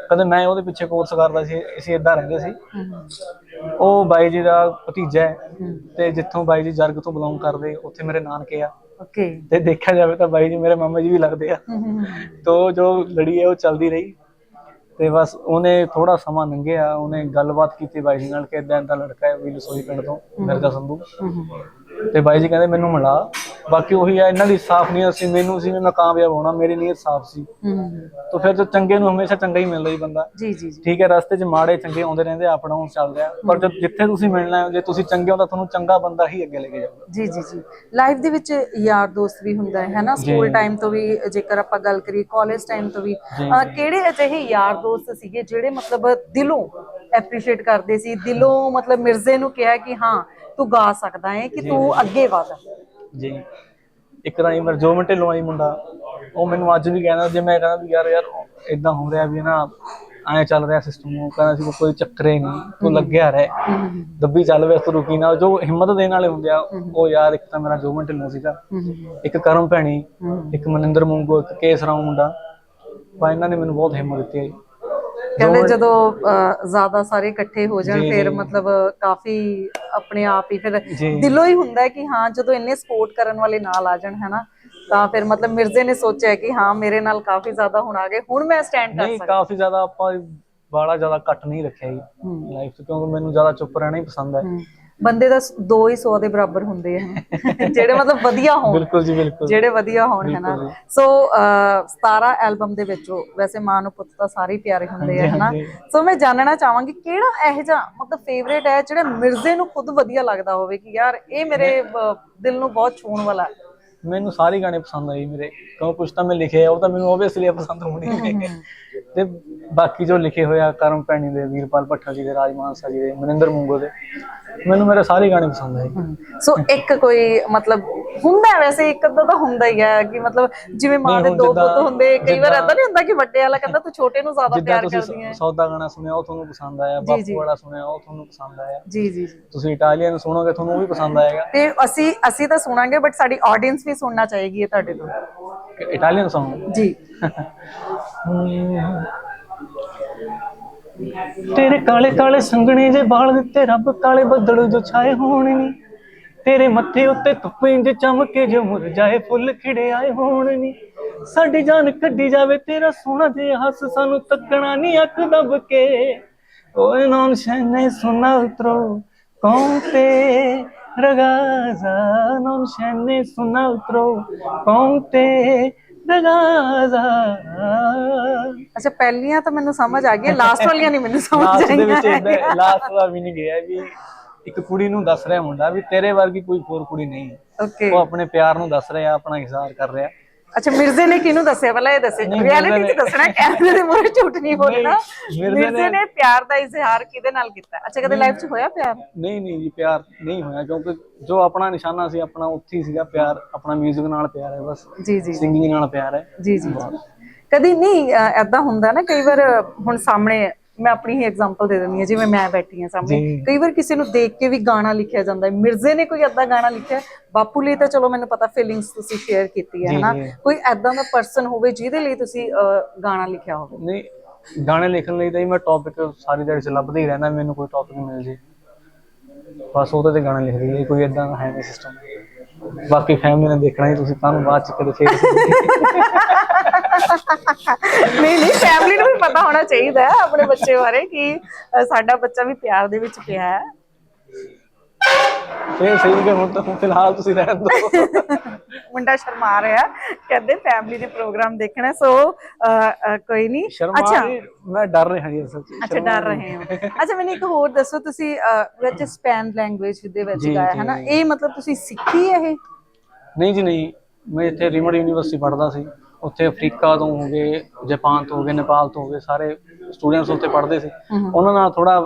ਕਦੇ ਮੈਂ ਉਹਦੇ ਪਿੱਛੇ ਕੋਰਸ ਕਰਦਾ ਸੀ ਅਸੀਂ ਇਦਾਂ ਰਹਿੰਦੇ ਸੀ। ਉਹ ਬਾਈ ਜੀ ਦਾ ਭਤੀਜਾ ਹੈ ਤੇ ਜਿੱਥੋਂ ਬਾਈ ਜੀ ਜਰਗ ਤੋਂ ਬਿਲੋਂਗ ਕਰਦੇ ਉੱਥੇ ਮੇਰੇ ਨਾਨਕੇ ਆ। ਓਕੇ। ਤੇ ਦੇਖਿਆ ਜਾਵੇ ਤਾਂ ਬਾਈ ਜੀ ਮੇਰੇ ਮਾਮਾ ਜੀ ਵੀ ਲੱਗਦੇ ਆ। ਤੋ ਜੋ ਲੜੀ ਹੈ ਉਹ ਚੱਲਦੀ ਰਹੀ। ਤੇ ਬਸ ਉਹਨੇ ਥੋੜਾ ਸਮਾਂ ਲੰਘਿਆ ਉਹਨੇ ਗੱਲਬਾਤ ਕੀਤੀ ਬਾਈ ਜੀ ਨਾਲ ਕਿ ਇਦਾਂ ਇਦਾਂ ਲੜਕਾ ਹੈ ਵੀ ਲਸੋਈ ਪਿੰਡ ਤੋਂ ਮਿਰਜ਼ਾ ਸੰਧੂ। ਤੇ ਬਾਈ ਜੀ ਕਹਿੰਦੇ ਮੈਨੂੰ ਮਿਲਾ। ਬਾਕੀ ਉਹੀ ਆ ਇਹਨਾਂ ਦੀ ਸਾਫ਼ ਨੀਅਤ ਸੀ ਮੈਨੂੰ ਸੀ ਮੈਂ ਕਾਮਯਾਬ ਹੋਣਾ ਮੇਰੀ ਨੀਅਤ ਸਾਫ਼ ਸੀ। ਹੂੰ। ਤਾਂ ਫਿਰ ਜੋ ਚੰਗੇ ਨੂੰ ਹਮੇਸ਼ਾ ਚੰਗਾ ਹੀ ਮਿਲਦਾ ਜੀ ਬੰਦਾ। ਜੀ ਜੀ ਠੀਕ ਹੈ ਰਸਤੇ 'ਚ ਮਾੜੇ ਚੰਗੇ ਆਉਂਦੇ ਰਹਿੰਦੇ ਆਪਣਾ ਹੁਣ ਚੱਲ ਰਿਹਾ। ਪਰ ਜਦ ਜਿੱਥੇ ਤੁਸੀਂ ਮਿਲਣਾ ਹੈ ਜੇ ਤੁਸੀਂ ਚੰਗੇ ਹੋ ਤਾਂ ਤੁਹਾਨੂੰ ਚੰਗਾ ਬੰਦਾ ਹੀ ਅੱਗੇ ਲੈ ਕੇ ਜਾਊਗਾ। ਜੀ ਜੀ ਜੀ। ਲਾਈਫ ਦੇ ਵਿੱਚ ਯਾਰ ਦੋਸਤ ਵੀ ਹੁੰਦਾ ਹੈ ਹੈਨਾ? ਸਕੂਲ ਟਾਈਮ ਤੋਂ ਵੀ ਜੇਕਰ ਆਪਾਂ ਗੱਲ ਕਰੀਏ ਕਾਲਜ ਟਾਈਮ ਤੋਂ ਵੀ। ਕਿਹੜੇ ਅਜਿਹੇ ਯਾਰ ਦੋਸਤ ਸੀਗੇ ਜਿਹੜੇ ਮਤਲਬ ਦਿਲੋਂ ਐਪਰੀਸ਼ੀਏਟ ਕਰਦੇ ਸੀ? ਦਿਲੋਂ ਮਤਲਬ ਮਿਰਜ਼ੇ ਨੂੰ ਕਿਹਾ ਕਿ ਹਾਂ ਤੂੰ ਗਾ ਸਕਦਾ ਹੈ ਕਿ ਤੂੰ ਅੱਗੇ ਵਧ। ਜੀ। ਇੱਕ ਤਾਂ ਮਰ ਜੋ ਮਿੰਟੇ ਲੋਈ ਮੁੰਡਾ ਉਹ ਮੈਨੂੰ ਅੱਜ ਵੀ ਕਹਿੰਦਾ ਜੇ ਮੈਂ ਕਹਿੰਦਾ ਵੀ ਯਾਰ ਯਾਰ ਇਦਾਂ ਹੋ ਰਿਹਾ ਵੀ ਨਾ ਐਂ ਚੱਲ ਰਿਹਾ ਸਿਸਟਮ ਉਹ ਕਹਿੰਦਾ ਸੀ ਕੋਈ ਚੱਕਰੇ ਨਹੀਂ ਤੂੰ ਲੱਗਿਆ ਰਹਿ। ਦੱਬੀ ਚੱਲ ਵੇ ਤੂੰ ਰੁਕੀ ਨਾ ਜੋ ਹਿੰਮਤ ਦੇਣ ਵਾਲੇ ਹੁੰਦੇ ਆ ਉਹ ਯਾਰ ਇੱਕ ਤਾਂ ਮੇਰਾ ਜੋ ਮਿੰਟੇ ਲੋ ਸੀਗਾ। ਇੱਕ ਕਰਮ ਭੈਣੀ ਇੱਕ ਮਨਿੰਦਰ ਮੂੰਗੋ ਇੱਕ ਕੇਸ ਰਾਮ ਮੁੰਡਾ। ਬਾ ਇਹਨਾਂ ਨੇ ਮੈਨੂੰ ਬਹੁਤ ਹਿੰਮਤ ਦਿੱਤੀ। ਕਹਿੰਦੇ ਜਦੋਂ ਜ਼ਿਆਦਾ ਸਾਰੇ ਇਕੱਠੇ ਹੋ ਜਾਣ ਫਿਰ। ਮਤਲਬ ਕਾਫੀ ਆਪਣੇ ਆਪ ਹੀ ਫਿਰ। ਦਿਲੋਂ ਹੀ ਹੁੰਦਾ ਹੈ ਕਿ ਹਾਂ ਜਦੋਂ ਇੰਨੇ ਸਪੋਰਟ ਕਰਨ ਵਾਲੇ ਨਾਲ ਆ ਜਾਣ ਹੈਨਾ ਤਾਂ ਫਿਰ ਮਤਲਬ ਮਿਰਜ਼ੇ ਨੇ ਸੋਚਿਆ ਕਿ ਹਾਂ ਮੇਰੇ ਨਾਲ ਕਾਫੀ ਜ਼ਿਆਦਾ ਹੁਣ ਆ ਗਏ ਹੁਣ ਮੈਂ ਸਟੈਂਡ ਕਰ ਨਹੀਂ ਸਕਦਾ ਕਾਫੀ ਜ਼ਿਆਦਾ ਆਪਾਂ ਬਾਲਾ ਜ਼ਿਆਦਾ ਕੱਟ ਨਹੀਂ ਰੱਖਿਆ ਜੀ। ਲਾਈਫ 'ਚ ਕਿਉਂਕਿ ਮੈਨੂੰ ਜ਼ਿਆਦਾ ਚੁੱਪ ਰਹਿਣਾ ਹੀ ਪਸੰਦ ਹੈ ਬੰਦੇ ਦਾ ਸ- ਦੋ ਹੀ 100 ਦੇ ਬਰਾਬਰ ਹੁੰਦੇ ਆ। ਜਿਹੜੇ ਮਤਲਬ ਵਧੀਆ ਹੋਣ। ਬਿਲਕੁਲ ਜੀ ਬਿਲਕੁਲ। ਜਿਹੜੇ ਵਧੀਆ ਹੋਣ ਹੈ ਨਾ। ਜੀ। ਸੋ ਅਹ, 17 ਐਲਬਮ ਦੇ ਵਿੱਚੋਂ ਵੈਸੇ ਮਾਂ ਨੂੰ ਪੁੱਤ ਤਾਂ ਸਾਰੇ ਪਿਆਰੇ ਹੁੰਦੇ ਆ ਹਾਂਜੀ, ਹੈ ਨਾ। ਹਾਂਜੀ। ਸੋ ਮੈਂ ਜਾਣਨਾ ਚਾਹਾਂਗੀ ਕਿਹੜਾ ਇਹੋ ਜਿਹਾ ਮਤਲਬ ਫੇਵਰੇਟ ਹੈ ਜਿਹੜਾ ਮਿਰਜ਼ੇ ਨੂੰ ਖੁਦ ਵਧੀਆ ਲੱਗਦਾ ਹੋਵੇ ਕਿ ਯਾਰ ਇਹ ਮੇਰੇ ਦਿਲ ਨੂੰ ਬਹੁਤ ਛੂਹਣ ਵਾਲਾ ਹੈ। ਮੈਨੂੰ ਸਾਰੇ ਗਾਣੇ ਪਸੰਦ ਆਏ ਮੇਰੇ। ਕਿਉਂ? ਕੁਝ ਤਾਂ ਮੈਂ ਲਿਖਿਆ ਉਹ ਤਾਂ ਮੈਨੂੰ ਓਬਵੀਅਸਲੀ ਪਸੰਦ ਹੋਣੀ ਨੇ ਤੇ ਬਾਕੀ ਜੋ ਲਿਖੇ ਹੋਇਆ ਕਰਮ ਭੈਣੀ ਦੇ ਵੀਰਪਾਲ ਭੱਠਾ ਜੀ ਦੇ ਰਾਜ ਮਾਨਸਾ ਜੀ ਦੇ ਮਨਿੰਦਰ ਮੂੰਗੋ ਦੇ ਮੈਨੂੰ ਮੇਰੇ ਸਾਰੇ ਗਾਣੇ ਪਸੰਦ ਆਏ ਸੋ ਇੱਕ ਕੋਈ ਮਤਲਬ ਹੁੰਦਾ ਵੈਸੇ ਇੱਕ ਅੱਧਾ ਤਾਂ ਹੁੰਦਾ ਹੀ ਹੈ ਕਿ ਮਤਲਬ ਜਿਵੇਂ ਮਾਂ ਦੇ ਦੋ ਪੁੱਤ ਹੁੰਦੇ ਕਈ ਵਾਰ ਏਦਾਂ ਨਹੀਂ ਹੁੰਦਾ ਕਿ ਵੱਡੇ ਵਾਲਾ ਕਹਿੰਦਾ ਤੂੰ ਛੋਟੇ ਨੂੰ ਜ਼ਿਆਦਾ ਪਿਆਰ ਕਰਦੀ ਹੈ। ਸੌਦਾ ਗਾਣਾ ਸੁਣਿਆ ਉਹ ਤੁਹਾਨੂੰ ਪਸੰਦ ਆਇਆ ਬਾਪੂ। ਵਾਲਾ ਸੁਣਿਆ ਉਹ ਤੁਹਾਨੂੰ ਪਸੰਦ ਆਇਆ। ਜੀ ਜੀ ਜੀ। ਤੁਸੀਂ ਇਟਾਲੀਅਨ ਸੁਣੋਗੇ ਤੁਹਾਨੂੰ ਉਹ ਵੀ ਪਸੰਦ ਆਏਗਾ। ਤੇ ਅਸੀਂ ਅਸੀਂ ਤਾਂ ਸੁਣਾਂਗੇ ਬਟ ਸਾਡੀ ਆਡੀਅנס ਵੀ ਸੁਣਨਾ ਚਾਹੀਗੀ ਇਹ ਤੁਹਾਡੇ ਤੋਂ। Italian Song? ਜੀ। ਤੇਰੇ ਕਾਲੇ ਕਾਲੇ ਸੰਗਣੇ ਜੇ ਵਾਲ ਦਿੱਤੇ ਰੱਬ ਕਾਲੇ ਬੱਦਲ ਜੋ ਛਾਏ ਹੋਣ ਨੀ। ਤੇਰੇ ਮੱਥੇ ਉੱਤੇ ਧੁੱਪ ਇੰਜ ਚਮਕੇ ਜੋ ਮੁਰਝਾਏ ਫੁੱਲ ਖਿੜੇ ਆਏ ਹੋਣ ਨੀ। ਸਾਡੀ ਜਾਨ ਕੱਢੀ ਜਾਵੇ ਤੇਰਾ ਸੋਹਣਾ ਜੇ ਹੱਸ ਸਾਨੂੰ ਤੱਕਣਾ ਨਹੀਂ ਅੱਖ ਦਬ ਕੇ। ਓਏ ਨੌਨ ਸ਼ੈਨੇ ਸੁਣਾ ਉਤਰੋ ਕੌਣ ਤੇ ਰਗਾਜ਼ਾ। ਨੌਨ ਸ਼ੈਨੇ ਸੁਨਾ ਉਤਰੋ ਕੌਣ ਤੇ ਰਗਾਜ਼ਾ ਅੱਛਾ ਪਹਿਲੀਆਂ ਤਾਂ ਮੈਨੂੰ ਸਮਝ ਆ ਗਈ ਲਾਸਟ ਵਾਲੀਆਂ ਨਹੀਂ ਮੈਨੂੰ ਸਮਝ ਲਾਸਟ ਦੇ ਵਿੱਚ ਆਈਆਂ। ਇਦਾਂ ਲਾਸਟ ਦਾ ਵੀ ਨਹੀਂ ਗਿਆ ਵੀ ਇੱਕ ਕੁੜੀ ਨੂੰ ਦੱਸ ਰਿਹਾ ਮੁੰਡਾ ਵੀ ਤੇਰੇ ਵਰਗੀ ਕੋਈ ਹੋਰ ਕੁੜੀ ਨਹੀਂ। ਹੈ। ਓਕੇ ਉਹ ਆਪਣੇ ਪਿਆਰ ਨੂੰ ਦੱਸ ਰਿਹਾ ਆਪਣਾ ਇਜ਼ਹਾਰ ਕਰ ਰਿਹਾ। ਅੱਛਾ ਮਿਰਜ਼ੇ ਨੇ ਕਿਹਨੂੰ ਦੱਸਿਆ? ਪਹਿਲਾਂ ਇਹ ਦੱਸੇ। ਰਿਐਲਿਟੀ ਚ ਦੱਸਣਾ ਕੈਮਰੇ ਦੇ ਮੂਹਰੇ ਝੂਠ ਨਹੀਂ ਬੋਲਣਾ। ਮਿਰਜ਼ੇ ਨੇ- ਪਿਆਰ ਦਾ ਇਜ਼ਹਾਰ ਕਿਹਦੇ ਨਾਲ ਕੀਤਾ? ਅੱਛਾ ਕਦੇ ਲਾਈਫ 'ਚ ਹੋਇਆ ਪਿਆਰ? ਨਹੀਂ ਨਹੀਂ ਜੀ ਪਿਆਰ ਨਹੀਂ ਹੋਇਆ ਕਿਉਂਕਿ ਜੋ ਆਪਣਾ ਨਿਸ਼ਾਨਾ ਸੀ ਆਪਣਾ ਉੱਥੇ ਸੀਗਾ ਪਿਆਰ। ਆਪਣਾ 뮤직 ਨਾਲ ਪਿਆਰ ਹੈ ਬਸ ਜੀ ਜੀ ਸਿੰਗਿੰਗ ਨਾਲ ਪਿਆਰ ਹੈ। ਜੀ ਜੀ। ਕਦੀ ਨਹੀਂ ਐਦਾਂ ਹੁੰਦਾ ਨਾ ਕਈ ਵਾਰ ਹੁਣ ਸਾਹਮਣੇ ਮੈਂ ਆਪਣੀ ਹੀ ਐਗਜ਼ਾਮਪਲ ਦੇ ਦਿੰਦੀ ਹਾਂ ਜਿਵੇਂ ਮੈਂ ਬੈਠੀ ਹਾਂ ਸਾਹਮਣੇ। ਕਈ ਵਾਰ ਕਿਸੇ ਨੂੰ ਦੇਖ ਕੇ ਵੀ ਗਾਣਾ ਲਿਖਿਆ ਜਾਂਦਾ ਹੈ। ਮਿਰਜ਼ੇ ਨੇ ਕੋਈ ਐਦਾਂ ਗਾਣਾ ਲਿਖਿਆ ਬਾਪੂ ਲਈ ਤਾਂ ਚਲੋ ਮੈਨੂੰ ਪਤਾ ਫੀਲਿੰਗਸ ਤੁਸੀਂ ਸ਼ੇਅਰ ਕੀਤੀ ਹੈ ਹਨਾ। ਕੋਈ ਐਦਾਂ ਦਾ ਪਰਸਨ ਹੋਵੇ ਜਿਹਦੇ ਲਈ ਤੁਸੀਂ ਗਾਣਾ ਲਿਖਿਆ ਹੋਵੇ। ਨਹੀਂ ਗਾਣੇ ਲਿਖਣ ਲਈ ਤਾਂ ਮੈਂ ਟੌਪਿਕ ਸਾਰੀ ਦਿਹਾੜੀ ਚ ਲੱਭਦਾ ਹੀ ਰਹਿੰਦਾ ਮੈਨੂੰ ਕੋਈ ਟੌਪਿਕ ਮਿਲ ਜੇ ਬਸ ਉਹਦੇ ਤੇ ਗਾਣਾ ਲਿਖ ਦਈਏ ਕੋਈ ਇਦਾਂ ਹੈ ਨਹੀਂ ਸਿਸਟਮ ਬਾਕੀ ਫੈਮਿਲੀ ਨੇ ਦੇਖਣਾ ਹੀ ਤੁਸੀਂ ਤੁਹਾਨੂੰ ਬਾਅਦ ਚ ਕਦੇ ਫੇਰ ਨਹੀਂ ਨਹੀਂ ਫੈਮਿਲੀ ਨੂੰ ਵੀ ਪਤਾ ਹੋਣਾ ਚਾਹੀਦਾ ਹੈ ਆਪਣੇ ਬੱਚੇ ਬਾਰੇ ਕਿ ਸਾਡਾ ਬੱਚਾ ਵੀ ਪਿਆਰ ਦੇ ਵਿੱਚ ਪਿਆ ਹੈ। ਫੇਰ ਸਹੀ ਕਿ ਹੁਣ ਤਾਂ ਫਿਲਹਾਲ ਤੁਸੀਂ ਰਹਿਣ ਦਿਓ ਮੁੰਡਾ ਸ਼ਰਮਾ ਰਿਹਾ ਕਹਿੰਦੇ ਫੈਮਿਲੀ ਦੇ ਪ੍ਰੋਗਰਾਮ ਦੇਖਣਾ ਸੋ ਕੋਈ ਨਹੀਂ। ਜੀ, ਮੈਂ ਡਰ ਰਿਹਾ ਜੀ ਅਸਲ ਚ ਅੱਛਾ ਡਰ ਰਹੇ ਹੋ। ਅੱਛਾ ਮੈਨੂੰ ਇੱਕ ਹੋਰ ਦੱਸੋ ਤੁਸੀਂ ਵਿੱਚ ਸਪੈਨ ਲੈਂਗੁਏਜ ਦੇ ਵਿੱਚ ਗਾਇਆ ਹੈ ਨਾ ਇਹ ਮਤਲਬ ਤੁਸੀਂ ਸਿੱਖੀ ਹੈ ਇਹ? ਨਹੀਂ ਜੀ ਨਹੀਂ। ਮੈਂ ਇੱਥੇ ਰਿਮਟ ਯੂਨੀਵਰਸਿਟੀ ਪੜ੍ਹਦਾ ਸੀ। ਉੱਥੇ ਅਫਰੀਕਾ ਤੋਂ ਹੋ ਗਏ ਜਾਪਾਨ ਤੋਂ ਹੋ ਗਏ ਨੇਪਾਲ ਤੋਂ ਹੋ ਗਏ ਸਾਰੇ ਸਟੂਡੈਂਟਸ ਉੱਥੇ ਪੜ੍ਹਦੇ ਸੀ। ਉਹਨਾਂ ਨਾਲ ਥੋੜਾ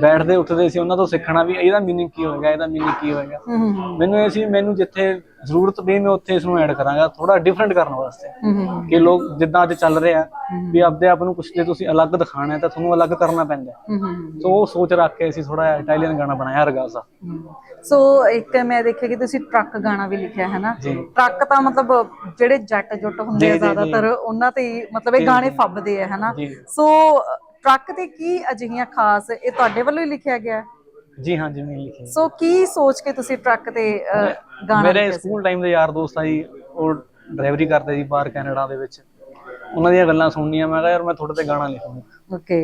ਬੈਠਦੇ ਉੱਠਦੇ ਸੀ ਉਹਨਾਂ ਤੋਂ ਸਿੱਖਣਾ ਵੀ ਇਹਦਾ ਮੀਨਿੰਗ ਕੀ ਹੋਏਗਾ ਇਹਦਾ ਮੀਨਿੰਗ ਕੀ ਹੋਏਗਾ। ਹੂੰ ਹੂੰ। ਮੈਨੂੰ ਇਹ ਸੀ ਮੈਨੂੰ ਜਿੱਥੇ ਜ਼ਰੂਰਤ ਪਈ ਮੈਂ ਉੱਥੇ ਇਸ ਨੂੰ ਐਡ ਕਰਾਂਗਾ ਥੋੜਾ ਡਿਫਰੈਂਟ ਕਰਨ ਵਾਸਤੇ। ਹੂੰ ਹੂੰ ਕਿ ਲੋਕ ਜਿੱਦਾਂ ਅੱਜ ਚੱਲ ਰਿਹਾ ਵੀ ਆਪਦੇ ਆਪ ਨੂੰ ਕੁਝ ਜੇ ਤੁਸੀਂ ਅਲੱਗ ਦਿਖਾਣਾ ਹੈ ਤਾਂ ਤੁਹਾਨੂੰ ਅਲੱਗ ਕਰਨਾ ਪੈਂਦਾ ਹੈ। ਹੂੰ ਹੂੰ ਸੋ ਉਹ ਸੋਚ ਰੱਖ ਕੇ ਅਸੀਂ ਥੋੜਾ ਇਟਾਲੀਅਨ ਗਾਣਾ ਬਣਾਇਆ ਰਗਾਜ਼ਾ ਸੋ ਇੱਕ ਮੈਂ ਦੇਖਿਆ ਕਿ ਤੁਸੀਂ ਟਰੱਕ ਗਾਣਾ ਵੀ ਲਿਖਿਆ ਹੈ ਨਾ। ਟਰੱਕ ਤਾਂ ਮਤਲਬ ਜਿਹੜੇ ਜੱਟ ਜੁੱਟ ਹੁੰਦੇ ਆ। ਜ਼ਿਆਦਾਤਰ ਉਹਨਾਂ ਤੇ ਹੀ ਮਤਲਬ ਇਹ ਗਾਣੇ ਫੱਬਦੇ ਆ ਹਨਾ? ਜੀ। ਸੋ ਟਰੱਕ ਤੇ ਕੀ ਅਜਿਹੀਆਂ ਖਾਸ ਇਹ ਤੁਹਾਡੇ ਵੱਲੋਂ ਹੀ ਲਿਖਿਆ ਗਿਆ? ਜੀ ਹਾਂ ਜੀ ਮੈਂ ਲਿਖੀ ਸੋ ਕੀ ਸੋਚ ਕੇ ਤੁਸੀਂ ਟਰੱਕ ਤੇ ਅ, ਗਾਣਾ ਮੇਰੇ ਸਕੂਲ ਟਾਈਮ ਦੇ ਯਾਰ ਦੋਸਤ ਆ ਜੀ ਉਹ ਡਰਾਈਵਰੀ ਕਰਦੇ ਸੀ ਬਾਹਰ ਕੈਨੇਡਾ ਦੇ ਵਿੱਚ। ਉਹਨਾਂ ਦੀਆਂ ਗੱਲਾਂ ਸੁਣਨੀਆਂ ਮੈਂ ਕਿਹਾ ਯਾਰ ਮੈਂ ਤੁਹਾਡੇ ਤੇ ਗਾਣਾ ਲਿਖੂੰਗਾ ਓਕੇ।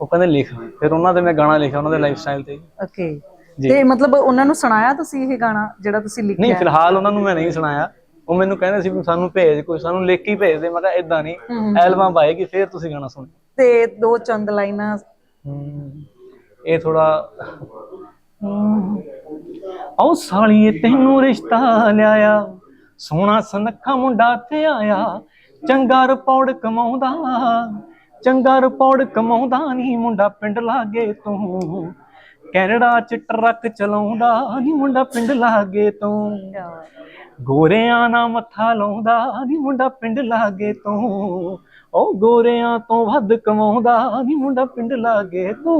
ਉਹ ਕਹਿੰਦੇ ਲਿਖ ਫਿਰ ਉਹਨਾਂ ਤੇ ਮੈਂ ਗਾਣਾ ਲਿਖਿਆ ਉਹਨਾਂ ਦੇ ਲਾਈਫ ਸਟਾਈਲ ਤੇ। ਓਕੇ। ਜੀ। ਤੇ ਮਤਲਬ ਉਹਨਾਂ ਨੂੰ ਸੁਣਾਇਆ ਤੁਸੀਂ ਇਹ ਗਾਣਾ ਜਿਹੜਾ ਤੁਸੀਂ ਨਹੀਂ ਲਿਖਿਆ ਫਿਲਹਾਲ ਉਹਨਾਂ ਨੂੰ ਮੈਂ ਨਹੀਂ ਸੁਣਾਇਆ। ਉਹ ਮੈਨੂੰ ਕਹਿੰਦੇ ਸੀ ਵੀ ਸਾਨੂੰ ਭੇਜ ਕੋਈ ਸਾਨੂੰ ਲਿਖ ਕੇ ਹੀ ਭੇਜ ਦੇ। ਮੈਂ ਕਿਹਾ ਇਦਾਂ ਨਹੀਂ ਹਮ। ਐਲਬਮ ਪਾਏਗੀ ਫਿਰ ਤੁਸੀਂ ਗਾਣਾ ਸੁਣੋ। ਤੇ ਦੋ ਚੰਦ ਲਾਈਨਾਂ। ਹਮ, ਇਹ ਥੋੜਾ ਆਉ ਸਾਲੀਏ ਤੈਨੂੰ ਰਿਸ਼ਤਾ ਲਿਆਇਆ। ਸੋਹਣਾ ਸੁਨੱਖਾ ਮੁੰਡਾ ਤੇ ਆਇਆ। ਚੰਗਾ ਰਿਪੌੜ ਕਮਾਉਂਦਾ। ਚੰਗਾ ਰਿਪੌੜ ਕਮਾਉਂਦਾ ਨਹੀਂ ਮੁੰਡਾ ਪਿੰਡ ਲਾਗੇ ਤੂੰ। ਕੈਨੇਡਾ ਚ ਟਰੱਕ ਚਲਾਉਂਦਾ ਨਹੀਂ ਮੁੰਡਾ ਪਿੰਡ ਲਾਗੇ ਤੂੰ। ਗੋਰਿਆਂ ਨਾਲ ਮੱਥਾ ਲਾਉਂਦਾ ਨੀ ਮੁੰਡਾ ਪਿੰਡ ਲਾਗੇ ਤੂੰ। ਉਹ ਗੋਰਿਆਂ ਤੋਂ ਵੱਧ ਕਮਾਉਂਦਾ ਨੀ ਮੁੰਡਾ ਪਿੰਡ ਲਾਗੇ ਤੂੰ।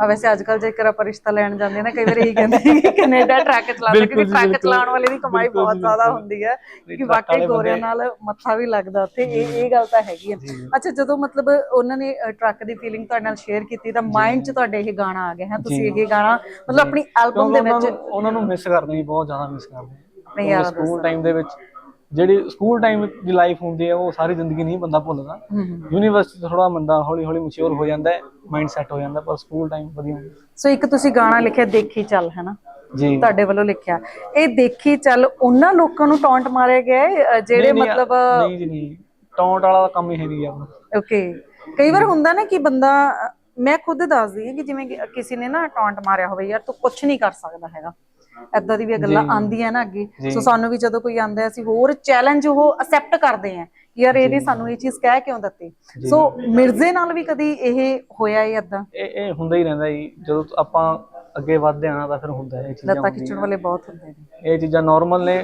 ਆ ਵੈਸੇ ਅੱਜ ਕੱਲ ਜੇਕਰ ਆਪਾਂ ਰਿਸ਼ਤਾ ਲੈਣ ਜਾਂਦੇ ਨਾ ਕਈ ਵਾਰ ਇਹੀ ਕਹਿੰਦੇ ਕਿ ਕੈਨੇਡਾ ਟਰੱਕ ਚਲਾਉਂਦਾ ਕਿਉਂਕਿ ਟਰੱਕ। ਚਲਾਉਣ ਵਾਲੇ ਦੀ ਕਮਾਈ ਬਹੁਤ ਜ਼ਿਆਦਾ। ਹੁੰਦੀ ਹੈ ਕਿ ਵਾਕਈ ਗੋਰਿਆਂ ਨਾਲ ਮੱਥਾ ਵੀ ਲੱਗਦਾ ਉੱਥੇ ਇਹ ਇਹ ਗੱਲ ਤਾਂ ਹੈਗੀ ਹੈ ਅੱਛਾ ਜਦੋਂ ਮਤਲਬ ਉਹਨਾਂ ਨੇ ਟਰੱਕ ਦੀ ਫੀਲਿੰਗ ਤੁਹਾਡੇ ਨਾਲ ਸ਼ੇਅਰ ਕੀਤੀ ਤਾਂ ਮਾਈਂਡ 'ਚ ਤੁਹਾਡੇ ਇਹ ਗਾਣਾ ਆ ਗਿਆ ਹੈ? ਤੁਸੀਂ ਇਹ ਗਾਣਾ ਮਤਲਬ ਆਪਣੀ ਐਲਬਮ ਦੇ ਵਿੱਚ ਉਹਨਾਂ ਨੂੰ ਮਿਸ ਕਰਦੇ ਬਹੁਤ ਜ਼ਿਆਦਾ ਮਿਸ ਕਰਦੇ ਨਹੀਂ ਯਾਰ ਸਕੂਲ ਟਾਈਮ ਦੇ ਵਿੱਚ ਜਿਹੜੀ ਸਕੂਲ ਟਾਈਮ ਦੀ ਲਾਈਫ ਹੁੰਦੀ ਹੈ ਉਹ ਸਾਰੀ ਜ਼ਿੰਦਗੀ ਨਹੀਂ ਬੰਦਾ ਭੁੱਲਦਾ। ਯੂਨੀਵਰਸਿਟੀ ਥੋੜਾ ਬੰਦਾ ਹੌਲੀ ਹੌਲੀ ਮੈਚੁਰ ਹੋ ਜਾਂਦਾ ਹੈ ਮਾਈਂਡ ਸੈਟ ਹੋ ਜਾਂਦਾ ਪਰ ਸਕੂਲ ਟਾਈਮ ਵਧੀਆ ਹੁੰਦਾ। ਸੋ ਇੱਕ ਤੁਸੀਂ ਗਾਣਾ ਲਿਖਿਆ ਦੇਖੀ ਚੱਲ ਹੈ ਨਾ ਜੀ। ਤੁਹਾਡੇ ਵੱਲੋਂ ਲਿਖਿਆ। ਇਹ ਦੇਖੀ ਚੱਲ ਉਹਨਾਂ ਲੋਕਾਂ ਨੂੰ ਟੌਂਟ ਮਾਰਿਆ ਗਿਆ ਜਿਹੜੇ ਮਤਲਬ ਨਹੀਂ ਜੀ ਨਹੀਂ। ਟੌਂਟ ਵਾਲਾ ਕੰਮ ਹੀ ਨਹੀਂ ਆਪਣਾ। ਓਕੇ ਕਈ ਵਾਰ ਹੁੰਦਾ ਨਾ ਕਿ ਬੰਦਾ ਮੈਂ ਖੁਦ ਦੱਸਦੀ ਹਾਂ ਕਿ ਜਿਵੇਂ ਕਿਸੇ ਨੇ ਨਾ ਟੌਂਟ ਮਾਰਿਆ ਹੋਵੇ ਯਾਰ ਤੂੰ ਕੁਝ ਨਹੀਂ ਕਰ ਸਕਦਾ ਹੈਗਾ। ਐਦਾਂ ਦੀ ਵੀ ਗੱਲਾਂ ਆਉਂਦੀਆਂ ਨਾ ਅੱਗੇ। ਸੋ ਸਾਨੂੰ ਵੀ ਜਦੋਂ ਕੋਈ ਆਂਦਾ ਅਸੀਂ ਹੋਰ ਚੈਲੰਜ ਉਹ ਅਸੈਪਟ ਕਰਦੇ ਕਿ ਯਾਰ ਇਹਨੇ ਸਾਨੂੰ ਇਹ ਚੀਜ਼ ਕਹਿ ਕਿਉਂ ਦਿੱਤੀ? ਸੋ ਮਿਰਜ਼ੇ ਨਾਲ ਵੀ ਕਦੀ ਇਹ ਹੋਇਆ ਹੈ ਐਦਾਂ ਇਹ ਇਹ ਹੁੰਦਾ ਹੀ ਰਹਿੰਦਾ ਜੀ। ਜਦੋਂ ਆਪਾਂ ਅੱਗੇ ਵੱਧਦੇ ਆਣਾ ਤਾਂ ਫਿਰ ਹੁੰਦਾ ਇਹ ਚੀਜ਼ਾਂ ਲੱਤਾਂ ਖਿੱਚਣ ਵਾਲੇ ਬਹੁਤ ਹੁੰਦੇ ਨੇ। ਇਹ ਚੀਜ਼ਾਂ ਨਾਰਮਲ ਨੇ।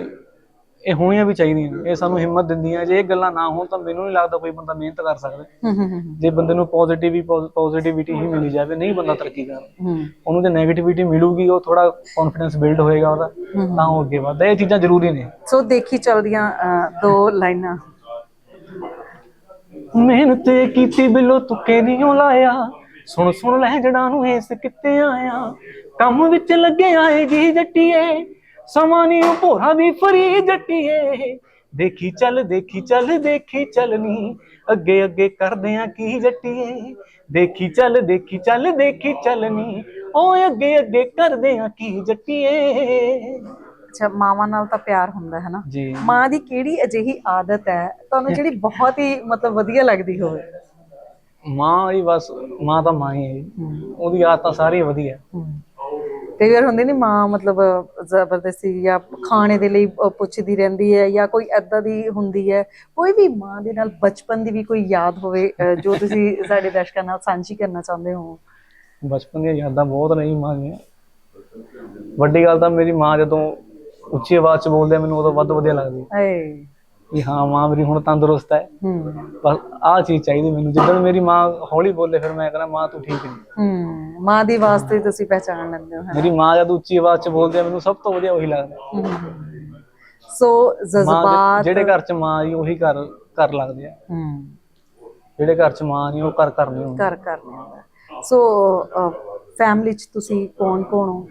ਇਹ ਹੋਣੀਆਂ ਵੀ ਚਾਹੀਦੀਆਂ। ਇਹ ਸਾਨੂੰ ਹਿੰਮਤ ਦਿੰਦੀਆਂ ਜੇ ਇਹ ਗੱਲਾਂ ਨਾ ਹੋਣ ਤਾਂ ਮੈਨੂੰ ਨਹੀਂ ਲੱਗਦਾ ਕੋਈ ਬੰਦਾ ਮਿਹਨਤ ਕਰ ਸਕਦਾ। ਹੂੰ ਹੂੰ ਹੂੰ ਜੇ ਬੰਦੇ ਨੂੰ ਪੋਜ਼ਿਟਿਵੀ ਪੋਜ਼ਿਟਿਵਿਟੀ ਹੀ ਮਿਲੀ ਜਾਵੇ ਨਹੀਂ ਬੰਦਾ ਤਰੱਕੀ ਕਰਦਾ ਹੂੰ। ਉਹਨੂੰ ਜੇ 네ਗੇਟਿਵਿਟੀ ਮਿਲੂਗੀ ਉਹ ਥੋੜਾ ਕੌਨਫੀਡੈਂਸ ਬਿਲਡ ਹੋਏਗਾ ਉਹਦਾ ਤਾਂ ਉਹ ਅੱਗੇ ਵੱਧਦਾ। ਇਹ ਚੀਜ਼ਾਂ ਜ਼ਰੂਰੀ ਨੇ। ਸੋ ਦੇਖੀ ਚੱਲਦੀਆਂ ਦੋ ਲਾਈਨਾਂ। ਮਿਹਨਤ ਕੀਤੀ ਬਿੱਲੋ ਤੁੱਕੇ ਨਹੀਂ ਲਾਇਆ। ਸੁਣ ਸੁਣ ਲੈ ਜੜਾਂ ਨੂੰ ਇਸ ਕਿੱਤੇ ਆਇਆ। ਕੰਮ ਵਿੱਚ ਲੱਗੇ ਆਏ ਜੀ ਜੱਟੀਏ। ਸਮਾਂ ਨੀ ਭੋਰਾ ਵੀ ਫਰੀ ਜੱਟੀਏ ਦੇਖੀ ਚੱਲ ਦੇਖੀ ਚੱਲ ਦੇਖੀ ਚੱਲਨੀ ਅੱਗੇ ਅੱਗੇ ਕਰਦੇ ਆ ਕੀ ਜੱਟੀਏ। ਦੇਖੀ ਚੱਲ ਦੇਖੀ ਚੱਲ ਦੇਖੀ ਚੱਲਨੀ ਓਏ ਅੱਗੇ ਅੱਗੇ ਕਰਦੇ ਆ ਕੀ ਜੱਟੀਏ। ਅੱਛਾ ਮਾਵਾਂ ਨਾਲ ਤਾਂ ਪਿਆਰ ਹੁੰਦਾ ਹੈ ਨਾ ਮਾਂ ਦੀ ਕਿਹੜੀ ਅਜਿਹੀ ਆਦਤ ਹੈ? ਤੁਹਾਨੂੰ ਜਿਹੜੀ ਬਹੁਤ ਹੀ ਮਤਲਬ ਵਧੀਆ ਲੱਗਦੀ ਹੋਵੇ। ਮਾਂ ਹੀ ਬਸ ਮਾਂ ਤਾਂ ਮਾਂ ਹੀ ਹੈ। ਉਹਦੀ ਆਦਤਾਂ ਸਾਰੀ ਵਧੀਆ। ਕਈ ਵਾਰ ਹੁੰਦੀ ਨਹੀਂ ਮਾਂ ਮਤਲਬ ਜ਼ਬਰਦਸਤੀ ਜਾਂ ਖਾਣੇ ਦੇ ਲਈ ਪੁੱਛਦੀ ਰਹਿੰਦੀ ਹੈ ਜਾਂ ਕੋਈ ਐਦਾਂ ਦੀ ਹੁੰਦੀ ਹੈ। ਕੋਈ ਵੀ ਮਾਂ ਦੇ ਨਾਲ ਬਚਪਨ ਦੀ ਵੀ ਕੋਈ ਯਾਦ ਹੋਵੇ ਜੋ ਤੁਸੀਂ ਸਾਡੇ ਦਰਸ਼ਕਾਂ ਨਾਲ ਸਾਂਝੀ ਕਰਨਾ ਚਾਹੁੰਦੇ ਹੋ। ਬਚਪਨ ਦੀਆਂ ਯਾਦਾਂ ਬਹੁਤ ਨਹੀਂ ਮਾਂ ਦੀਆਂ। ਵੱਡੀ ਗੱਲ ਤਾਂ ਮੇਰੀ ਮਾਂ ਜਦੋਂ ਉੱਚੀ ਆਵਾਜ਼ 'ਚ ਬੋਲਦੇ ਮੈਨੂੰ ਉਦੋਂ ਵੱਧ ਵਧੀਆ ਲੱਗਦੀ। ਏ ਵੀ ਹਾਂ ਮਾਂ ਮੇਰੀ ਹੁਣ ਤੰਦਰੁਸਤ ਹੈ। ਹੂੰ। ਬਸ ਆਹ ਚੀਜ਼ ਚਾਹੀਦੀ ਮੈਨੂੰ। ਜਦੋਂ ਮੇਰੀ ਮਾਂ ਹੌਲੀ ਬੋਲੇ ਫਿਰ ਮੈਂ ਕਹਿੰਦਾ ਮਾਂ ਤੂੰ ਠੀਕ ਨਹੀਂ। ਹੂੰ ਮਾਂ ਦੀ ਆਵਾਜ਼ ਤੋਂ ਹੀ ਤੁਸੀਂ ਪਹਿਚਾਨ ਲੈਂਦੇ ਹੋ ਹੈ ਮੇਰੀ ਮਾਂ ਜਦ ਉੱਚੀ ਆਵਾਜ਼ 'ਚ ਬੋਲਦੀ ਆ ਮੈਨੂੰ ਸਭ ਤੋਂ ਵਧੀਆ ਉਹੀ ਲੱਗਦਾ। ਸੋ ਜਜ਼ਬਾਤ ਜਿਹੜੇ ਘਰ 'ਚ ਮਾਂ ਜੀ ਉਹੀ ਘਰ ਘਰ ਲੱਗਦੇ ਆ। ਹੂੰ। ਜਿਹੜੇ ਘਰ 'ਚ ਮਾਂ ਨਹੀਂ ਉਹ ਘਰ ਘਰ ਨਹੀਂ ਹੁੰਦੇ। ਕਰ ਕਰ ਲੈਂਦਾ ਸੋ ਫੈਮਿਲੀ ਚ ਤੁਸੀਂ ਕੌਣ ਕੌਣ ਹੋ?